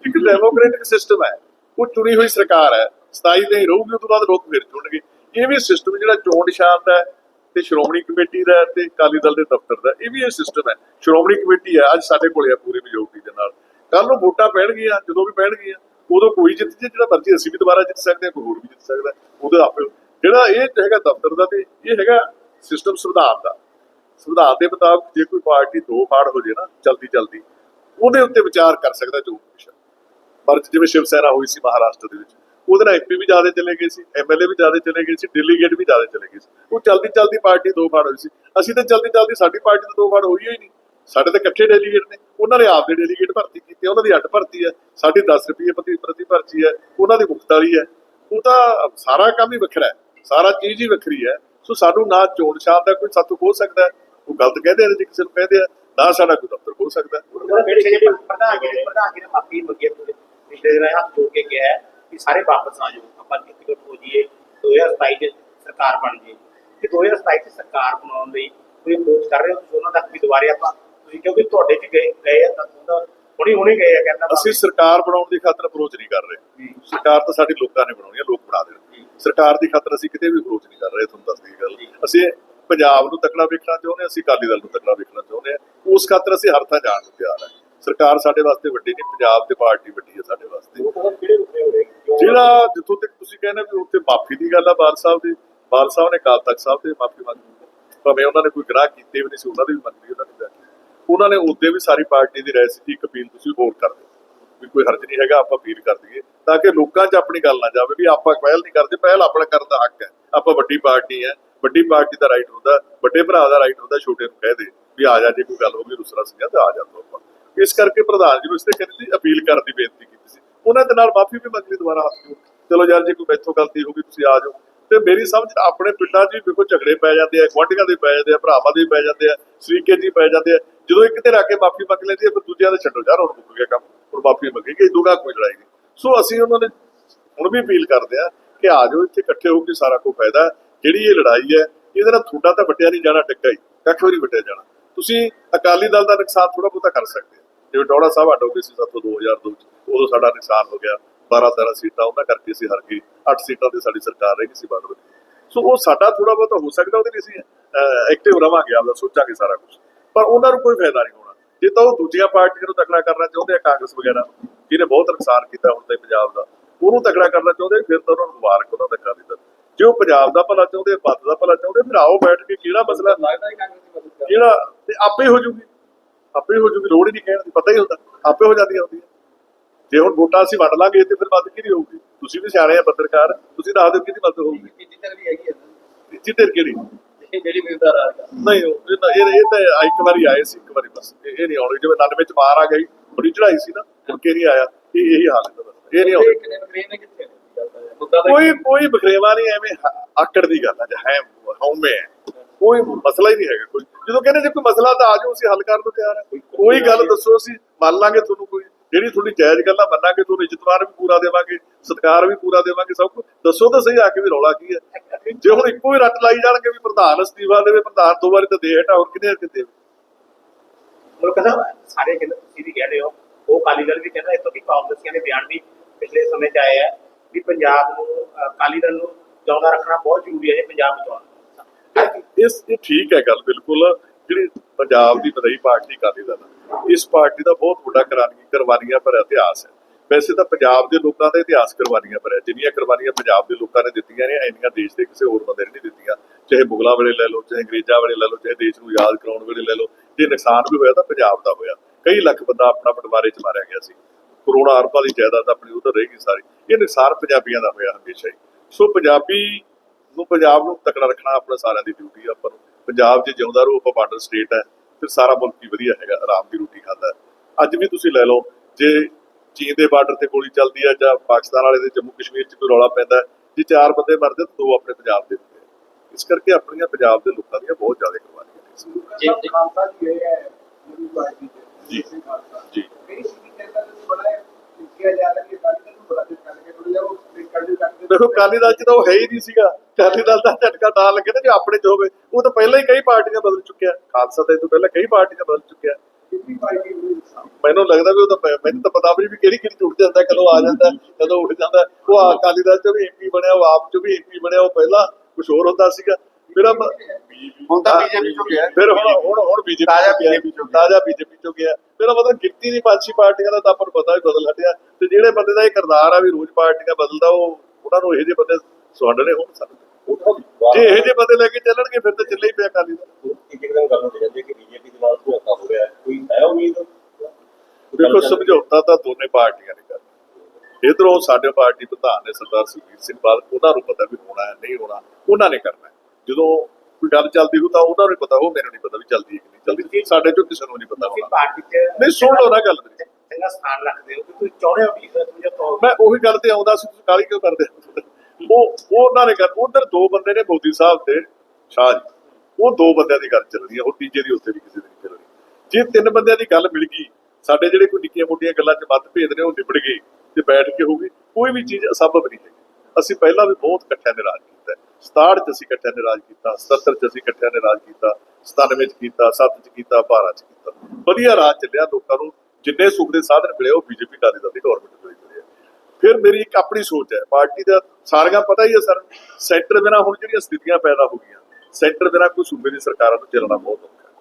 ਇੱਕ ਡੈਮੋਕ੍ਰੈਟਿਕ ਸਿਸਟਮ ਹੈ ਉਹ ਚੁਣੀ ਹੋਈ ਸਰਕਾਰ ਹੈ 27 ਦੇ ਰਹੂਗੀ ਉਸ ਤੋਂ ਬਾਅਦ ਲੋਕ ਫਿਰ ਚੁਣਨਗੇ। ਇਹ ਵੀ ਸਿਸਟਮ ਜਿਹੜਾ ਚੋਣ ਨਿਸ਼ਾਨ ਦਾ ਹੈ ਤੇ ਸ਼੍ਰੋਮਣੀ ਕਮੇਟੀ ਦਾ ਤੇ ਅਕਾਲੀ ਦਲ ਦੇ ਦਫ਼ਤਰ ਦਾ, ਇਹ ਵੀ ਇਹ ਸਿਸਟਮ ਹੈ। ਸ਼੍ਰੋਮਣੀ ਕਮੇਟੀ ਹੈ, ਅੱਜ ਸਾਡੇ ਕੋਲੇ ਆ ਪੂਰੀ ਮਜੋਰਟੀ ਦੇ ਨਾਲ। ਕੱਲ ਨੂੰ ਵੋਟਾਂ ਪੈਣਗੀਆਂ, ਜਦੋਂ ਵੀ ਪੈਣਗੀਆਂ, ਉਦੋਂ ਕੋਈ ਜਿੱਤ ਜੇ, ਜਿਹੜਾ ਮਰਜ਼ੀ ਅਸੀਂ ਵੀ ਦੁਬਾਰਾ ਜਿੱਤ ਸਕਦੇ ਹਾਂ, ਕੋਈ ਹੋਰ ਵੀ ਜਿੱਤ ਸਕਦਾ ਉਹਦੇ ਆਪੇ ਜਿਹੜਾ ਇਹ ਹੈਗਾ ਦਫ਼ਤਰ ਦਾ ਤੇ ਇਹ ਹੈਗਾ ਸਿਸਟਮ ਸੰਵਿਧਾਨ ਦਾ। ਸੰਵਿਧਾਨ ਦੇ ਮੁਤਾਬਕ ਜੇ ਕੋਈ ਪਾਰਟੀ ਦੋ ਫਾੜ ਹੋ ਜੇ ਨਾ, ਜਲਦੀ ਜਲਦੀ, ਉਹਦੇ ਉੱਤੇ ਵਿਚਾਰ ਕਰ ਸਕਦਾ ਜੋ ਕਮਿਸ਼ਨ ਪਰ ਜਿਵੇਂ ਸ਼ਿਵ ਸੈਨਾ ਹੋਈ ਸੀ ਮਹਾਰਾਸ਼ਟਰ ਦੇ ਵਿੱਚ ਉਹਦੇ ਨਾਲ ਐਮਪੀ ਵੀ ਜ਼ਿਆਦਾ ਚਲੇ ਗਏ ਸੀ ਐਮਐਲਏ ਵੀ ਜ਼ਿਆਦਾ ਚਲੇ ਗਏ ਸੀ, ਡੈਲੀਗੇਟ ਵੀ ਜ਼ਿਆਦਾ ਚਲੇ ਗਏ ਸੀ। ਉਹ ਚਲਦੀ ਚਲਦੀ ਪਾਰਟੀ ਦੋ ਫਾੜ ਹੋਈ ਸੀ। ਅਸੀਂ ਤਾਂ ਚਲਦੀ ਚਲਦੀ ਸਾਡੀ ਪਾਰਟੀ ਤੋਂ ਦੋ ਫਾੜ ਹੋਈ ਹੋਈ ਨਹੀਂ। ਸਾਡੇ ਤਾਂ ਇਕੱਠੇ ਡੈਲੀਗੇਟ ਨੇ। ਉਹਨਾਂ ਨੇ ਆਪਦੇ ਡੈਲੀਗੇਟ ਭਰਤੀ ਕੀਤੇ, ਉਹਨਾਂ ਦੀ ਅੱਡ ਭਰਤੀ ਹੈ। ਸਾਡੀ 10 ਰੁਪਏ ਪ੍ਰਤੀ ਪ੍ਰਤੀ ਭਰਤੀ ਹੈ। ਉਹਨਾਂ ਦੀ ਮੁਕਤ ਹੈ। ਉਹ ਤਾਂ ਸਾਰਾ ਕੰਮ ਹੀ ਵੱਖਰਾ ਹੈ। ਸਾਰਾ ਚੀਜ਼ ਹੀ ਵੱਖਰੀ ਹੈ। ਸੋ ਸਾਨੂੰ ਨਾ ਚੋਣ ਸ਼ਾਮ ਦਾ ਕੋਈ ਸਾਥੋਂ ਹੋ ਸਕਦਾ ਉਹ ਗਲਤ ਕਹਿੰਦੇ ਨੇ ਜੇ ਕਿਸੇ ਨੂੰ ਕਹਿੰਦੇ ਆ, ਨਾ ਸਾਡਾ ਕੋਈ ਦਫ਼ਤਰ ਹੋ ਸਕਦਾ ਪ੍ਰਧਾਨ ਜੀ ਪ੍ਰਧਾਨ ਜੀ ਨੇ ਮਾਫੀ ਮੰਗੀ ਹੈ ਪਿਛਲੇ ਦਿਨਾਂ ਹੱਥ ਜੋੜ ਕੇ ਕਿਹਾ ਕਿ ਸਾਰੇ ਵਾਪਸ ਆ ਜਾਓ। ਆਪਾਂ ਇਕੱਠੇ ਹੋ ਜਾਈਏ 2027 ਚ ਸਰਕਾਰ ਬਣ ਜੇ ਕਿ 2027 ਚ ਸਰਕਾਰ ਬਣਾਉਣ ਲਈ ਕੋਈ ਅਪਰੋਚ ਕਰ ਰਹੇ ਹੋ? ਤੁਸੀਂ ਉਹਨਾਂ ਤੱਕ ਵੀ ਦੁਬਾਰੇ ਆਪਾਂ ਤੁਸੀਂ ਕਿਉਂਕਿ ਤੁਹਾਡੇ ਚ ਗਏ ਗਏ ਆ ਤਾਂ ਉਹਦਾ ਹੁਣੇ ਹੁਣੇ ਗਏ ਆ ਕਹਿੰਦਾ ਅਸੀਂ ਸਰਕਾਰ ਬਣਾਉਣ ਦੀ ਖਾਤਰ ਅਪਰੋਚ ਨਹੀਂ ਕਰ ਰਹੇ। ਸਰਕਾਰ ਤਾਂ ਸਾਡੀ ਲੋਕਾਂ ਨੇ ਬਣਾਉਣੀ ਹੈ ਲੋਕ ਬਣਾ ਦੇਣ। ਸਰਕਾਰ ਦੀ ਖਾਤਰ ਅਸੀਂ ਕਿਤੇ ਵੀ ਅਪਰੋਚ ਨਹੀਂ ਕਰ ਰਹੇ ਤੁਹਾਨੂੰ ਦੱਸਦੀ ਗੱਲ। ਅਸੀਂ ਪੰਜਾਬ ਨੂੰ ਤਕੜਾ ਵੇਖਣਾ ਚਾਹੁੰਦੇ ਅਸੀਂ ਅਕਾਲੀ ਦਲ ਨੂੰ ਤਕੜਾ ਵੇਖਣਾ ਚਾਹੁੰਦੇ ਹਾਂ। ਉਸ ਖਾਤਰ ਅਸੀਂ ਹਰ ਥਾਂ ਜਾਣ ਨੂੰ ਤਿਆਰ ਹਾਂ। ਸਰਕਾਰ ਸਾਡੇ ਵਾਸਤੇ ਵੱਡੀ ਨਹੀਂ ਪੰਜਾਬ ਤੇ ਪਾਰਟੀ ਵੱਡੀ ਹੈ ਸਾਡੇ ਵਾਸਤੇ। ਜਿਹੜਾ ਜਿੱਥੋਂ ਤੱਕ ਤੁਸੀਂ ਕਹਿੰਦੇ ਵੀ ਉੱਥੇ ਮਾਫੀ ਦੀ ਗੱਲ ਆ ਬਾਲ ਸਾਹਿਬ ਦੀ ਬਾਲ ਸਾਹਿਬ ਨੇ ਕਾਲ ਤੱਕ ਸਾਹਿਬ ਤੇ ਮਾਫੀ ਮੰਗੀ ਭਾਵੇਂ ਉਹਨਾਂ ਨੇ ਕੋਈ ਗੁਨਾਹ ਕੀਤੇ ਵੀ ਨਹੀਂ ਸੀ ਉਹਨਾਂ ਦੀ ਵੀ ਮੰਗੀ ਉਹਨਾਂ ਨੇ। ਉਹਨਾਂ ਨੇ ਉਦੋਂ ਵੀ ਸਾਰੀ ਪਾਰਟੀ ਦੀ ਰਾਏ ਸੀ ਕਿ ਇੱਕ ਅਪੀਲ ਤੁਸੀਂ ਹੋਰ ਕਰ ਦਿਓ ਵੀ ਕੋਈ ਹਰਜ ਨਹੀਂ ਹੈਗਾ ਆਪਾਂ ਅਪੀਲ ਕਰ ਦਈਏ ਤਾਂ ਕਿ ਲੋਕਾਂ 'ਚ ਆਪਣੀ ਗੱਲ ਨਾ ਜਾਵੇ ਵੀ ਆਪਾਂ ਪਹਿਲ ਨਹੀਂ ਕਰਦੇ ਪਹਿਲ ਆਪਣਾ ਕਰਨ ਦਾ ਹੱਕ ਹੈ। ਆਪਾਂ ਵੱਡੀ ਪਾਰਟੀ ਹੈ ਵੱਡੀ ਪਾਰਟੀ ਦਾ ਰਾਈਟ ਹੁੰਦਾ ਵੱਡੇ ਭਰਾ ਦਾ ਰਾਈਟ ਹੁੰਦਾ ਛੋਟੇ ਨੂੰ ਕਹਿ ਦੇ ਵੀ ਆ ਜਾ ਜੇ ਕੋਈ ਗੱਲ ਹੋ ਗਈ ਦੂਸਰਾ ਸੀਗਾ ਤਾਂ ਆ ਜਾ ਤੂੰ ਆਪਾਂ। ਇਸ ਕਰਕੇ ਪ੍ਰਧਾਨ ਜੀ ਨੂੰ ਇਸ ਤੇ ਕਹਿੰਦੀ ਸੀ, ਅਪੀਲ ਕਰਨ ਦੀ ਬੇਨਤੀ ਕੀਤੀ ਸੀ। ਉਹਨਾਂ ਦੇ ਨਾਲ ਮਾਫੀ ਵੀ ਮੰਗੀ ਦੁਬਾਰਾ ਹੱਥ ਚਲੋ ਯਾਰ, ਜੇ ਕੋਈ ਮੈਥੋਂ ਗਲਤੀ ਹੋ ਗਈ, ਤੁਸੀਂ ਆ ਜਾਓ। ਤੇ ਮੇਰੀ ਸਮਝ, ਆਪਣੇ ਪਿੰਡਾਂ 'ਚ ਵੀ ਵੇਖੋ ਝਗੜੇ ਪੈ ਜਾਂਦੇ ਆ, ਗੁਆਂਢੀਆਂ ਦੇ ਪੈ ਜਾਂਦੇ ਆ, ਭਰਾਵਾਂ ਦੇ ਪੈ ਜਾਂਦੇ ਆ, ਸਰੀਕੇ ਜੀ ਪੈ ਜਾਂਦੇ ਆ। ਜਦੋਂ ਇੱਕ ਤੇ ਰੱਖ ਕੇ ਮਾਫੀ ਮੰਗ ਲੈਂਦੀ ਆ, ਫਿਰ ਦੂਜਿਆਂ ਦੇ ਛੱਡੋ, ਯਾਰ, ਹੁਣ ਮੁੱਕ ਗਿਆ ਕੰਮ, ਹੁਣ ਮਾਫੀ ਮੰਗੇਗੀ ਇਦੋਂ ਗਾ ਕੋਈ ਲੜਾਈ ਨਹੀਂ। ਸੋ ਅਸੀਂ ਉਹਨਾਂ ਨੇ ਹੁਣ ਵੀ ਅਪੀਲ ਕਰਦੇ ਆ ਕਿ ਆ ਜਾਓ, ਇੱਥੇ ਇਕੱਠੇ ਹੋ ਕੇ ਸਾਰਾ ਕੁਝ ਫਾਇਦਾ ਜਿਹੜੀ ਇਹ ਲੜਾਈ ਹੈ, ਇਹਦੇ ਨਾਲ ਤੁਹਾਡਾ ਤਾਂ ਵੱਟਿਆ ਨਹੀਂ ਜਾਣਾ ਟਿੱਕਾ ਹੀ। ਕੱਖ ਵੀ ਨਹੀਂ ਵੱਟਿਆ ਜਾਣਾ। ਤੁਸੀਂ ਅਕਾਲੀ ਦਲ ਦਾ ਨੁਕਸਾਨ ਥੋੜਾ ਬਹੁਤਾ ਕਰ ਸਕਦੇ ਜਿਵੇਂ ਟੌੜਾ ਸਾਹਿਬ ਅੱਡ ਹੋ ਗਏ ਸੀ ਸਾਤੋਂ 2002 ਚ ਉਦੋਂ ਸਾਡਾ ਨੁਕਸਾਨ ਹੋ ਗਿਆ 12 13 ਸੀਟਾਂ ਉਹਨਾਂ ਕਰਕੇ ਅਸੀਂ ਹਾਰ ਗਏ 8 ਸੀਟਾਂ ਤੇ ਸਾਡੀ ਸਰਕਾਰ ਰਹੀ ਸੀ ਬਾਅਦ ਵਿੱਚ। ਸੋ ਉਹ ਸਾਡਾ ਥੋੜਾ ਬਹੁਤਾ ਹੋ ਸਕਦਾ ਉਹਦੇ ਲਈ ਅਸੀਂ ਐਕਟਿਵ ਰਵਾਂਗੇ ਆਪਦਾ ਸੋਚਾਂਗੇ ਸਾਰਾ ਕੁਝ ਪਰ ਉਹਨਾਂ ਨੂੰ ਕੋਈ ਫਾਇਦਾ ਨਹੀਂ ਹੋਣਾ। ਜੇ ਤਾਂ ਉਹ ਦੂਜੀਆਂ ਪਾਰਟੀਆਂ ਨੂੰ ਤਕੜਾ ਕਰਨਾ ਚਾਹੁੰਦੇ ਆ ਕਾਂਗਰਸ ਵਗੈਰਾ ਜਿਹਨੇ ਬਹੁਤ ਨੁਕਸਾਨ ਕੀਤਾ ਹੁਣ ਤਾਈਂ ਪੰਜਾਬ ਦਾ ਉਹਨੂੰ ਤਕੜਾ ਕਰਨਾ ਚਾਹੁੰਦੇ ਫਿਰ ਤਾਂ ਉਹਨਾਂ ਨੂੰ ਮੁਬਾਰਕ ਉਹਨਾਂ ਦਾ ਕਾਲੀ ਦਾ ਜੇ ਉਹ ਪੰਜਾਬ ਦਾ ਭਲਾ ਚਾਹੁੰਦੇ ਆ, ਪੱਤ ਦਾ ਭਲਾ ਚਾਹੁੰਦੇ ਫਿਰ ਆਓ ਬੈਠ ਕੇ ਕਿਹੜਾ ਮਸਲਾ ਲੱਗਦਾ ਹੈ ਕਾਂਗਰਸ ਦੀ ਮਦਦ ਕਰ ਜਿਹੜਾ ਤੇ ਆਪੇ ਹੋ ਜੂਗੀ। ਆਪੇ ਹੋ ਜੂਗੀ ਲੋੜ ਹੀ ਨਹੀਂ ਕਹਿਣ ਦੀ ਪਤਾ ਹੀ ਹੁੰਦਾ ਆਪੇ ਹੋ ਜਾਂਦੀਆਂ ਹੁੰਦੀਆਂ ਜੇ ਹੁਣ ਵੋਟਾਂ ਅਸੀਂ ਵੰਡ ਲਾਂਗੇ ਤੇ ਫਿਰ ਮਦਦ ਕਿਹਦੀ ਹੋਊਗੀ। ਤੁਸੀਂ ਵੀ ਸਿਆਣੇ ਆ ਪੱਤਰਕਾਰ ਤੁਸੀਂ ਦੱਸ ਦਿਓ ਕਿਹਦੀ ਮਦਦ ਹੋਊਗੀ? ਤੀਜੀ ਤਰ ਵੀ ਹੈਗੀ ਹੈ ਤੀਜੀ ਧਿਰ ਕਿਹੜੀ? ਜਿਹੜੀ ਰਾਜ ਕਰ ਨਹੀਂ ਉਹ- ਇਹ ਤਾਂ ਇਹ ਤਾਂ ਇੱਕ ਵਾਰੀ ਆਏ ਸੀ ਇੱਕ ਵਾਰੀ ਬਸ ਇਹ ਨਹੀਂ ਆਉਣੀ। ਜਿਵੇਂ 99 ਚ ਮਾਰ ਆ ਗਈ ਬੜੀ ਚੜਾਈ ਸੀ ਨਾ ਮੁੜ ਕੇ ਨਹੀਂ ਆਇਆ? ਇਹ ਇਹੀ ਹਾਲ ਹੈ ਇਹ ਨਹੀਂ ਆਉਣੀ। ਕੋਈ ਕੋਈ ਬਖਰੇਵਾ ਨਹੀਂ ਐਵੇਂ ਆਕੜ ਦੀ ਗੱਲ ਹੈ ਹੈ ਹਉਮੈ ਕੋਈ ਮਸਲਾ ਹੀ ਨਹੀਂ ਹੈਗਾ ਕੋਈ। ਜਦੋਂ ਕਹਿੰਦੇ ਜੇ ਕੋਈ ਮਸਲਾ ਤਾਂ ਆ ਜਾਓ ਅਸੀਂ ਹੱਲ ਕਰਨ ਨੂੰ ਤਿਆਰ ਹਾਂ। ਕੋਈ ਗੱਲ ਦੱਸੋ ਅਸੀਂ ਮੰਨ ਲਾਂਗੇ ਤੁਹਾਨੂੰ ਕੋਈ। ਜਿਹੜੀ ਤੁਹਾਡੀ ਜਾਇਜ਼ ਗੱਲਾਂ ਮੰਨਾਂਗੇ ਤੁਹਾਨੂੰ ਇੱਜ਼ਤਮਾਨ ਵੀ ਪੂਰਾ ਦੇਵਾਂਗੇ ਸਤਿਕਾਰ ਵੀ ਪੂਰਾ ਦੇਵਾਂਗੇ ਸਭ ਕੁਝ। ਦੱਸੋ ਤਾਂ ਸਹੀ ਆ ਕੇ ਵੀ ਰੌਲਾ ਕੀ ਹੈ? ਜੇ ਹੁਣ ਇੱਕੋ ਹੀ ਰੱਟ ਲਾਈ ਜਾਣਗੇ ਵੀ ਪ੍ਰਧਾਨ ਅਸਤੀਫਾ ਦੇਵੇ ਪ੍ਰਧਾਨ ਦੋ ਵਾਰੀ ਤਾਂ ਦੇ ਹਟਾ ਹੋਰ ਕਿਹਨੇ ਕਿਤੇ ਮੁਲਕ ਸਾਹਿਬ ਸਾਰੇ ਕਹਿੰਦੇ ਤੁਸੀਂ ਵੀ ਕਹਿ ਰਹੇ ਹੋ ਉਹ ਅਕਾਲੀ ਦਲ ਵੀ ਕਹਿੰਦਾ ਇੱਥੋਂ ਵੀ ਕਾਂਗਰਸੀਆਂ ਦੇ ਬਿਆਨ ਵੀ ਪਿਛਲੇ ਸਮੇਂ 'ਚ ਆਏ ਆ ਵੀ ਪੰਜਾਬ ਨੂੰ ਅ, ਅਕਾਲੀ ਦਲ ਨੂੰ ਜਿਉਂਦਾ ਰੱਖਣਾ ਬਹੁਤ ਜ਼ਰੂਰੀ ਹੈ ਪੰਜਾਬ ਬਚਾਉਣਾ ਇਸ ਇਹ ਠੀਕ ਹੈ ਗੱਲ ਬਿਲਕੁਲ, ਜਿਹੜੀ ਪੰਜਾਬ ਦੀ ਬਦਈ ਪਾਰਟੀ ਅਕਾਲੀ ਦਲ ਇਸ ਪਾਰਟੀ ਦਾ ਬਹੁਤ ਵੱਡਾ ਕੁਰਬਾਨੀ ਕੁਰਬਾਨੀਆਂ ਭਰਿਆ ਇਤਿਹਾਸ ਹੈ। ਵੈਸੇ ਤਾਂ ਪੰਜਾਬ ਦੇ ਲੋਕਾਂ ਦਾ ਇਤਿਹਾਸ ਕੁਰਬਾਨੀਆਂ ਭਰਿਆ, ਜਿੰਨੀਆਂ ਕੁਰਬਾਨੀਆਂ ਪੰਜਾਬ ਦੇ ਲੋਕਾਂ ਨੇ ਦਿੱਤੀਆਂ ਨੇ, ਇੰਨੀਆਂ ਦੇਸ਼ ਦੇ ਕਿਸੇ ਹੋਰ ਬੰਦੇ ਨੇ ਨਹੀਂ ਦਿੱਤੀਆਂ। ਚਾਹੇ ਮੁਗਲਾਂ ਵੇਲੇ ਲੈ ਲਓ, ਚਾਹੇ ਅੰਗਰੇਜ਼ਾਂ ਵੇਲੇ ਲੈ ਲਓ, ਚਾਹੇ ਦੇਸ਼ ਨੂੰ ਯਾਦ ਕਰਾਉਣ ਵੇਲੇ ਲੈ ਲਓ, ਜੇ ਨੁਕਸਾਨ ਵੀ ਹੋਇਆ ਤਾਂ ਪੰਜਾਬ ਦਾ ਹੋਇਆ। ਕਈ ਲੱਖ ਬੰਦਾ ਆਪਣਾ ਪਟਵਾਰੇ ਚ ਮਾਰਿਆ ਗਿਆ ਸੀ। ਕਰੋੜਾਂ ਅਰਬਾਂ ਦੀ ਜਾਇਦਾਦ ਆਪਣੀ ਉਧਰ ਰਹੇਗੀ ਸਾਰੀ। ਇਹ ਨੁਕਸਾਨ ਪੰਜਾਬੀਆਂ ਦਾ ਹੋਇਆ ਹਮੇਸ਼ਾ ਹੀ। ਸੋ ਪੰਜਾਬੀ ਨੂੰ ਪੰਜਾਬ ਨੂੰ ਤਕੜਾ ਰੱਖਣਾ ਆਪਣਾ ਸਾਰਿਆਂ ਦੀ ਡਿਊਟੀ ਆ ਆਪਾਂ ਨੂੰ ਪੰਜਾਬ ਜੇ ਜਿਉਂਦਾ ਰਹੂ ਆਪਾਂ ਬਾਰਡਰ ਸਟੇਟ ਹੈ ਫਿਰ ਸਾਰਾ ਮੁਲਕ ਹੀ ਵਧੀਆ ਹੈਗਾ ਆਰਾਮ ਦੀ ਰੋਟੀ ਖਾਂਦਾ। ਅੱਜ ਵੀ ਤੁਸੀਂ ਲੈ ਲਓ ਜੇ ਚੀਨ ਦੇ ਬਾਰਡਰ ਤੇ ਗੋਲੀ ਚੱਲਦੀ ਹੈ ਜਾਂ ਪਾਕਿਸਤਾਨ ਵਾਲੇ ਦੇ ਜੰਮੂ ਕਸ਼ਮੀਰ 'ਚ ਕੋਈ ਰੌਲਾ ਪੈਂਦਾ ਜੇ ਚਾਰ ਬੰਦੇ ਮਰਦੇ ਤਾਂ ਦੋ ਆਪਣੇ ਪੰਜਾਬ ਦੇ ਹੁੰਦੇ। ਇਸ ਕਰਕੇ ਆਪਣੀਆਂ ਪੰਜਾਬ ਦੇ ਲੋਕਾਂ ਦੀਆਂ ਬਹੁਤ ਜ਼ਿਆਦਾ ਕੁਰਬਾਨੀਆਂ ਨੇ। ਜੀ ਜੀ ਜੀ ਕਾਲੀ ਦੇਖੋ ਅਕਾਲੀ ਦਲ 'ਚ ਤਾਂ ਉਹ ਹੈ ਹੀ ਨਹੀਂ ਸੀਗਾ। ਅਕਾਲੀ ਦਲ ਦਾ ਝਟਕਾ ਤਾਂ ਲੱਗੇ ਜੇ ਆਪਣੇ 'ਚ ਹੋਵੇ ਉਹ ਤਾਂ ਪਹਿਲਾਂ ਹੀ ਕਈ ਪਾਰਟੀਆਂ ਬਦਲ ਚੁੱਕਿਆ। ਖਾਲਸਾ ਤਾਂ ਇਹ ਤੋਂ ਪਹਿਲਾਂ ਕਈ ਪਾਰਟੀਆਂ ਬਦਲ ਚੁੱਕਿਆ। ਮੈਨੂੰ ਲੱਗਦਾ ਵੀ ਉਹ ਤਾਂ ਮੈਨੂੰ ਤਾਂ ਪਤਾ ਵੀ ਕਿਹੜੀ ਕਿਹੜੀ ਉੱਠ ਜਾਂਦਾ ਕਦੋਂ ਆ ਜਾਂਦਾ ਕਦੋਂ ਉੱਠ ਜਾਂਦਾ। ਉਹ ਆ ਅਕਾਲੀ ਦਲ ਚੋਂ ਵੀ ਐਮਪੀ ਬਣਿਆ ਉਹ ਆਪ ਚੋਂ ਵੀ ਐਮਪੀ ਬਣਿਆ ਉਹ ਪਹਿਲਾਂ ਕੁਝ ਹੋਰ ਹੁੰਦਾ ਸੀਗਾ। ਮੇਰਾ ਹੁਣ ਤਾਂ ਬੀਜੇਪੀ ਚੋਂ ਗਿਆ। ਫਿਰ ਹੁਣ ਹੁਣ ਹੁਣ ਬੀਜੇਪੀ ਤਾਜ਼ਾ ਚੋਂ ਗਿਆ। ਤਾਜ਼ਾ ਬੀਜੇਪੀ ਚੋਂ ਗਿਆ। ਮੇਰਾ ਮਤਲਬ ਗਿਣਤੀ ਨਹੀਂ ਪਾਛੀ ਪਾਰਟੀਆਂ ਦਾ ਤਾਂ ਆਪਾਂ ਨੂੰ ਪਤਾ ਵੀ ਬਦਲ ਹਟਿਆ। ਤੇ ਜਿਹੜੇ ਬੰਦੇ ਦਾ ਇਹ ਕਰਦਾਰ ਆ ਵੀ ਰੋਜ਼ ਪਾਰਟੀਆਂ ਬਦਲਦਾ ਉਹ ਉਹਨਾਂ ਨੂੰ ਇਹੋ ਜਿਹੇ ਬੰਦੇ ਸੁਣਨੇ ਹੋਣ ਸਕਦੇ ਜੇ ਇਹੋ ਜਿਹੇ ਬੰਦੇ ਲੈ ਕੇ ਚੱਲਣਗੇ ਫਿਰ ਤਾਂ ਚੱਲੇ ਹੀ ਪਿਆ ਅਕਾਲੀ ਦਲ। ਇੱਕ ਇੱਕ ਦਿਨ ਗੱਲ ਹੋ ਜਾਂਦੀ ਹੈ ਕਿ ਬੀਜੇਪੀ ਦੇ ਨਾਲ ਧੋਖਾ ਹੋ ਰਿਹਾ ਹੈ। ਕੋਈ ਹੈ ਉਮੀਦ? ਦੇਖੋ ਸਮਝੌਤਾ ਤਾਂ ਦੋਨੇ ਪਾਰਟੀਆਂ ਨੇ ਕਰਨਾ। ਇਧਰੋਂ ਸਾਡੇ ਪਾਰਟੀ ਪ੍ਰਧਾਨ ਨੇ ਸਰਦਾਰ ਸੁਖਬੀਰ ਸਿੰਘ ਬਾਦਲ ਉਹਨਾਂ ਨੂੰ ਪਤਾ ਵੀ ਹੋਣਾ ਹੈ ਨਹੀਂ ਹੋਣਾ ਉਹਨਾਂ ਨੇ ਕਰਨਾ। ਜਦੋਂ ਕੋਈ ਗੱਲ ਚੱਲਦੀ ਹੋ ਤਾਂ ਉਹਨਾਂ ਨੂੰ ਹੀ ਪਤਾ ਹੋ ਮੈਨੂੰ ਨਹੀਂ ਪਤਾ ਵੀ ਚੱਲਦੀ ਹੈ ਕਿ ਨਹੀਂ ਚੱਲਦੀ। ਸਾਡੇ ਚੋਂ ਕਿਸੇ ਨੂੰ ਨਹੀਂ ਪਤਾ ਹੋਣਾ। ਪਾਰਟੀ 'ਚ ਨਹੀਂ ਸੁਣ ਲਓ ਨਾ ਗੱਲ। ਮੇਰੀ ਚੰਗਾ ਸਥਾਨ ਰੱਖਦੇ ਹੋ ਕਿ ਤੁਸੀਂ ਚਾਹੁੰਦੇ ਹੋ ਵੀ ਤੁਸੀਂ ਤੋਂ ਮੈਂ ਉਹੀ ਗੱਲ ਤੇ ਆਉਂਦਾ ਸੀ ਤੁਸੀਂ ਕਾਲੀ ਕਿਉਂ ਕਰਦੇ ਹੋ? ਉਹ ਉਹ ਉਹਨਾਂ ਨੇ ਕਰ ਉਧਰ ਦੋ ਬੰਦੇ ਨੇ ਮੋਦੀ ਸਾਹਿਬ ਤੇ ਸ਼ਾਹ ਜੀ। ਉਹ ਦੋ ਬੰਦਿਆਂ ਦੀ ਗੱਲ ਚੱਲਦੀ ਹੈ ਉਹ ਤੀਜੇ ਦੀ ਉੱਥੇ ਵੀ ਕਿਸੇ ਦੀ ਨਹੀਂ ਚੱਲਣੀ ਜੇ ਤਿੰਨ ਬੰਦਿਆਂ ਦੀ ਗੱਲ ਮਿਲ ਗਈ ਸਾਡੇ ਜਿਹੜੇ ਕੋਈ ਨਿੱਕੀਆਂ ਮੋਟੀਆਂ ਗੱਲਾਂ 'ਚ ਮਤਭੇਦ ਨੇ ਉਹ ਨਿਬੜ ਗਏ ਤੇ ਬੈਠ ਕੇ ਹੋਊਗੀ ਕੋਈ ਵੀ ਚੀਜ਼ ਅਸੰਭਵ ਨਹੀਂ ਹੈ ਅਸੀਂ ਪਹਿਲਾਂ ਵੀ ਬਹੁਤ ਇਕੱਠਿਆਂ ਨੇ ਰਾਜ ਕੀਤਾ ਹੈ। 67 ਚ ਅਸੀਂ ਇਕੱਠਿਆਂ ਨੇ ਰਾਜ ਕੀਤਾ 77 ਚ ਅਸੀਂ ਇਕੱਠਿਆਂ ਨੇ ਰਾਜ ਕੀਤਾ 97 ਚ ਕੀਤਾ 7 ਚ ਕੀਤਾ 12 ਚ ਕੀਤਾ। ਵਧੀਆ ਰਾਜ ਚੱਲਿਆ ਲੋਕਾਂ ਨੂੰ, ਜਿੰਨੇ ਸੁੱਖ ਦੇ ਸਾਧਨ ਮਿਲੇ ਉਹ ਬੀਜੇਪੀ ਕਾਲੀ ਦਲ ਦੀ ਗਵਰਨਮੈਂਟ ਤੋਂ ਮਿਲੇ ਫਿਰ ਮੇਰੀ ਇੱਕ ਆਪਣੀ ਸੋਚ ਹੈ, ਪਾਰਟੀ ਦਾ ਸਾਰੀਆਂ ਪਤਾ ਹੀ ਹੈ ਸਰ, ਸੈਂਟਰ ਬਿਨਾ ਹੁਣ ਜਿਹੜੀਆਂ ਸਥਿਤੀਆਂ ਪੈਦਾ ਹੋ ਗਈਆਂ, ਸੈਂਟਰ ਬਿਨਾ ਕੋਈ ਸੂਬੇ ਦੀ ਸਰਕਾਰਾਂ ਨੂੰ ਚੱਲਣਾ ਬਹੁਤ ਔਖਾ ਹੈ।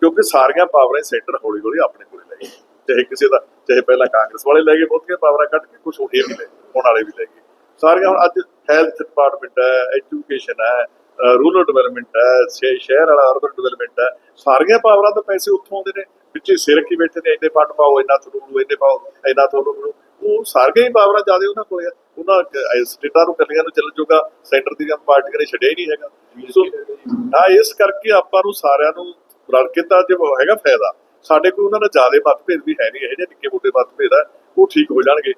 ਕਿਉਂਕਿ ਸਾਰੀਆਂ ਪਾਵਰਾਂ ਸੈਂਟਰ ਹੌਲੀ ਹੌਲੀ ਆਪਣੇ ਕੋਲੇ ਲੈ ਗਏ ਚਾਹੇ ਕਿਸੇ ਦਾ, ਚਾਹੇ ਪਹਿਲਾਂ ਕਾਂਗਰਸ ਵਾਲੇ ਲੈ ਗਏ, ਬਹੁਤੀਆਂ ਪਾਵਰਾਂ ਕੱਢ ਕੇ ਕੁਝ ਉਹ ਇਹ ਵੀ ਲੈ ਗਏ, ਹੁਣ ਵਾਲੇ ਵੀ ਲੈ ਗਏ। ਸਾਰੀਆਂ ਹੁਣ ਅੱਜ ਹੈਲਥ ਡਿਪਾਰਟਮੈਂਟ ਹੈ ਐਜੂਕੇਸ਼ਨ ਹੈ ਰੂਰਲ ਡਿਵੈਲਪਮੈਂਟ ਹੈ ਸ਼ਹਿਰ ਵਾਲਾ ਅਰਬਨ ਡਿਵੈਲਪਮੈਂਟ ਹੈ, ਸਾਰੀਆਂ ਪਾਵਰਾਂ ਤੋਂ ਪੈਸੇ ਉੱਥੋਂ ਆਉਂਦੇ ਨੇ ਵਿੱਚੇ ਸਿਰ ਕੀ ਬੈਠੇ ਨੇ, ਇੰਨੇ ਫੰਡ ਪਾਓ, ਇੰਨਾ ਤੁਹਾਨੂੰ ਇੰਨੇ ਪਾਓ, ਇੰਨਾ ਤੁਹਾਨੂੰ ਉਹ ਸਾਰੀਆਂ ਹੀ ਪਾਵਰਾਂ ਜ਼ਿਆਦੇ ਉਹਨਾਂ ਕੋਲ ਆ। ਉਹਨਾਂ ਸਟੇਟਾਂ ਨੂੰ ਕੱਲੀਆਂ ਨੂੰ ਚੱਲ ਜੂਗਾ ਸੈਂਟਰ ਦੀਆਂ ਪਾਰਟੀਆਂ ਨੇ ਛੱਡਿਆ ਹੀ ਨਹੀਂ ਹੈਗਾ। ਸੋ ਹਾਂ ਇਸ ਕਰਕੇ ਆਪਾਂ ਨੂੰ ਸਾਰਿਆਂ ਨੂੰ ਰਲ ਕੇ ਤਾਂ ਜੇ ਹੈਗਾ ਫਾਇਦਾ। ਸਾਡੇ ਕੋਲ ਉਹਨਾਂ ਦਾ ਜ਼ਿਆਦਾ ਮਤਭੇਦ ਵੀ ਹੈ ਨਹੀਂ, ਇਹ ਜਿਹੇ ਨਿੱਕੇ ਮੋਟੇ ਮਤਭੇਦ ਆ, ਉਹ ਠੀਕ ਹੋ ਜਾਣਗੇ।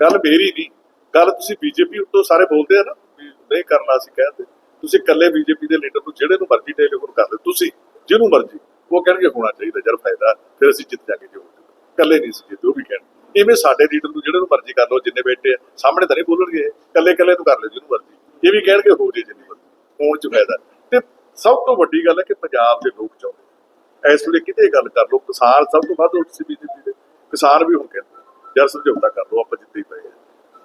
ਗੱਲ ਮੇਰੀ ਨਹੀਂ। ਗੱਲ ਤੁਸੀਂ ਬੀਜੇਪੀ ਉੱਤੋਂ ਸਾਰੇ ਬੋਲਦੇ ਆ ਨਾ, ਵੀ ਨਹੀਂ ਕਰਨਾ ਸੀ ਕਹਿੰਦੇ। ਤੁਸੀਂ ਇਕੱਲੇ ਬੀਜੇਪੀ ਦੇ ਲੀਡਰ ਨੂੰ ਜਿਹੜੇ ਨੂੰ ਮਰਜ਼ੀ ਟੈਲੀਫੋਨ ਕਰ ਦਿਓ, ਤੁਸੀਂ, ਜਿਹਨੂੰ ਮਰਜ਼ੀ, ਉਹ ਕਹਿਣਗੇ ਹੋਣਾ ਚਾਹੀਦਾ ਜਦ ਫਾਇਦਾ, ਫਿਰ ਅਸੀਂ ਜਿੱਤ ਜਾਗੇ ਜੋ ਇਕੱਲੇ ਨਹੀਂ ਸੀ ਜਿੱਤੇ ਉਹ ਵੀ ਕਹਿਣ ਇਵੇਂ ਸਾਡੇ ਲੀਡਰ ਨੂੰ ਜਿਹੜੇ ਨੂੰ ਮਰਜ਼ੀ ਕਰ ਲਓ, ਜਿੰਨੇ ਬੈਠੇ ਆ, ਸਾਹਮਣੇ ਤਾਂ ਨਹੀਂ ਬੋਲਣਗੇ, ਇਕੱਲੇ ਇਕੱਲੇ ਨੂੰ ਕਰ ਲਿਓ, ਜਿਹਨੂੰ ਮਰਜ਼ੀ। ਇਹ ਵੀ ਕਹਿਣਗੇ ਹੋ ਜੇ ਜਿੰਨੀ ਮਰਜ਼ੀ, ਹੋਣ ਚ ਫਾਇਦਾ। ਤੇ ਸਭ ਤੋਂ ਵੱਡੀ ਗੱਲ ਹੈ ਕਿ ਪੰਜਾਬ ਦੇ ਲੋਕ ਚਾਹੁੰਦੇ ਇਸ ਵੇਲੇ ਕਿਤੇ ਗੱਲ ਕਰ ਲਓ, ਕਿਸਾਨ ਸਭ ਤੋਂ ਵੱਧ ਉੱਠ ਸੀ ਬੀਜੇਪੀ ਦੇ। ਕਿਸਾਨ ਵੀ ਹੁਣ ਕਹਿੰਦੇ ਯਾਰ ਸਮਝੌਤਾ ਕਰ ਲਓ, ਆਪਾਂ ਜਿੱਤੇ ਹੀ ਪਏ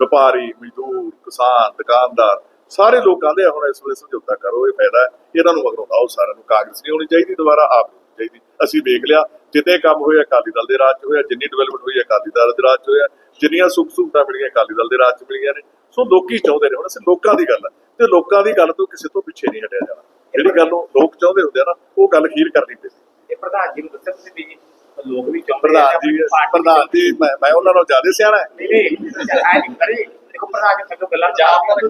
ਵਪਾਰੀ, ਮਜ਼ਦੂਰ, ਕਿਸਾਨ, ਦੁਕਾਨਦਾਰ, ਸਾਰੇ ਲੋਕ ਆਂਦੇ ਹੁਣ ਇਸ ਵੇਲੇ ਸਮਝੌਤਾ ਕਰੋ, ਇਹ ਫਾਇਦਾ ਇਹਨਾਂ ਨੂੰ ਮਗਰੋਂ ਆਓ ਸਾਰਿਆਂ ਨੂੰ ਕਾਂਗਰਸ ਨਹੀਂ ਹੋਣੀ ਚਾਹੀਦੀ, ਦੁਬਾਰਾ ਆਪ ਚਾਹੀਦੀ। ਅਸੀਂ ਦੇਖ ਲਿਆ, ਜਿੰਨੇ ਕੰਮ ਹੋਏ ਅਕਾਲੀ ਦਲ ਦੇ ਰਾਜ 'ਚ ਹੋਇਆ, ਜਿੰਨੀ ਡਿਵੈਲਪਮੈਂਟ ਹੋਈ ਅਕਾਲੀ ਦਲ ਦੇ ਰਾਜ 'ਚ ਹੋਇਆ, ਜਿੰਨੀਆਂ ਸੁੱਖ ਸੁਵਿਧਾ ਮਿਲੀਆਂ, ਅਕਾਲੀ ਦਲ ਦੇ ਰਾਜ 'ਚ ਮਿਲੀਆਂ ਨੇ। ਸੋ ਲੋਕੀ ਚਾਹੁੰਦੇ ਨੇ ਹੁਣ, ਅਸੀਂ ਲੋਕਾਂ ਦੀ ਗੱਲ ਹੈ ਤੇ ਲੋਕਾਂ ਦੀ ਗੱਲ ਤੋਂ ਕਿਸੇ ਤੋਂ ਪਿੱਛੇ ਨਹੀਂ ਹਟਿਆ ਜਾਣਾ। ਜਿਹੜੀ ਗੱਲ ਉਹ ਲੋਕ ਚਾਹੁੰਦੇ ਹੁੰਦੇ ਆ ਨਾ, ਉਹ ਗੱਲ ਖੀਰ ਕਰਨੀ ਪੈਂਦੀ। ਇਹ ਪ੍ਰਧਾਨ ਜੀ ਨੂੰ ਦੱਸਿਆ ਤੁਸੀਂ ਵੀ ਲੋਕ ਵੀ ਚਾਹੁੰਦੇ ਆ। ਪ੍ਰਧਾਨ ਜੀ ਪ੍ਰਧਾਨ ਜੀ ਮੈਂ ਮੈਂ ਉਹਨਾਂ ਨਾਲੋਂ ਜ਼ਿਆਦਾ ਸਿਆਣਾ ਨਹੀਂ ਨਹੀਂ ਨਹੀਂ ਕਰੇ ਦੇਖੋ ਪ੍ਰਧਾਨ ਜੀ ਗੱਲਾਂ ਉਹਨਾਂ ਨੂੰ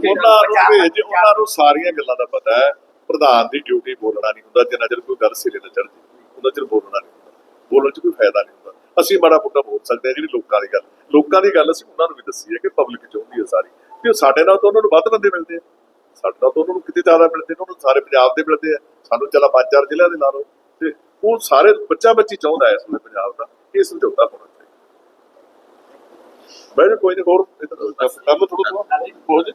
ਭੇਜ ਉਹਨਾਂ ਨੂੰ ਸਾਰੀਆਂ ਗੱਲਾਂ ਦਾ ਪਤਾ ਹੈ। ਪ੍ਰਧਾਨ ਦੀ ਡਿਊਟੀ ਬੋਲਣਾ ਨਹੀਂ ਹੁੰਦਾ ਜਿੰਨਾ ਚਿਰ ਕੋਈ ਗੱਲ ਸਿਰੇ ਨਾ ਚੜਦੀ ਉਹਨਾਂ ਚਿਰ ਬੋਲਣਾ ਨਹੀਂ ਹੁੰਦਾ। ਬੋਲਣ 'ਚ ਕੋਈ ਫਾਇਦਾ ਨਹੀਂ ਹੁੰਦਾ। ਅਸੀਂ ਮਾੜਾ ਮੋਟਾ ਬੋਲ ਸਕਦੇ ਹਾਂ ਜਿਹੜੀ ਲੋਕਾਂ ਦੀ ਗੱਲ। ਲੋਕਾਂ ਦੀ ਗੱਲ ਅਸੀਂ ਉਹਨਾਂ ਨੂੰ ਵੀ ਦੱਸੀ ਹੈ ਕਿ ਪਬਲਿਕ ਚਾਹੁੰਦੀ ਹੈ ਸਾਰੀ। ਕਿ ਸਾਡੇ ਨਾਲ ਤਾਂ ਉਹਨਾਂ ਨੂੰ ਵੱਧ ਬੰਦੇ ਮਿਲਦੇ ਆ। ਸਾਡੇ ਨਾਲ ਤਾਂ ਉਹਨਾਂ ਨੂੰ ਕਿਤੇ ਜ਼ਿਆਦਾ ਮਿਲਦੇ ਨੇ ਉਹਨਾਂ ਨੂੰ ਸਾਰੇ ਪੰਜਾਬ ਦੇ ਮਿਲਦੇ ਆ। ਸਾਨੂੰ ਚਲਾ ਪੰਜ ਚਾਰ ਜ਼ਿਲ੍ਹਿਆਂ ਦੇ ਲਾ ਲਓ ਤੇ ਉਹ ਸਾਰੇ ਬੱਚਾ ਬੱਚੀ ਚਾਹੁੰਦਾ ਹੈ ਇਸ ਵੇਲੇ ਪੰਜਾਬ ਦਾ ਇਹ ਸਮਝੌਤਾ ਹੋਣਾ ਚਾਹੀਦਾ। ਬਈ ਕੋਈ ਨਹੀਂ ਹੋਰ ਕੰਮ ਥੋੜਾ ਥੋੜਾ ਹੋ ਜੇ।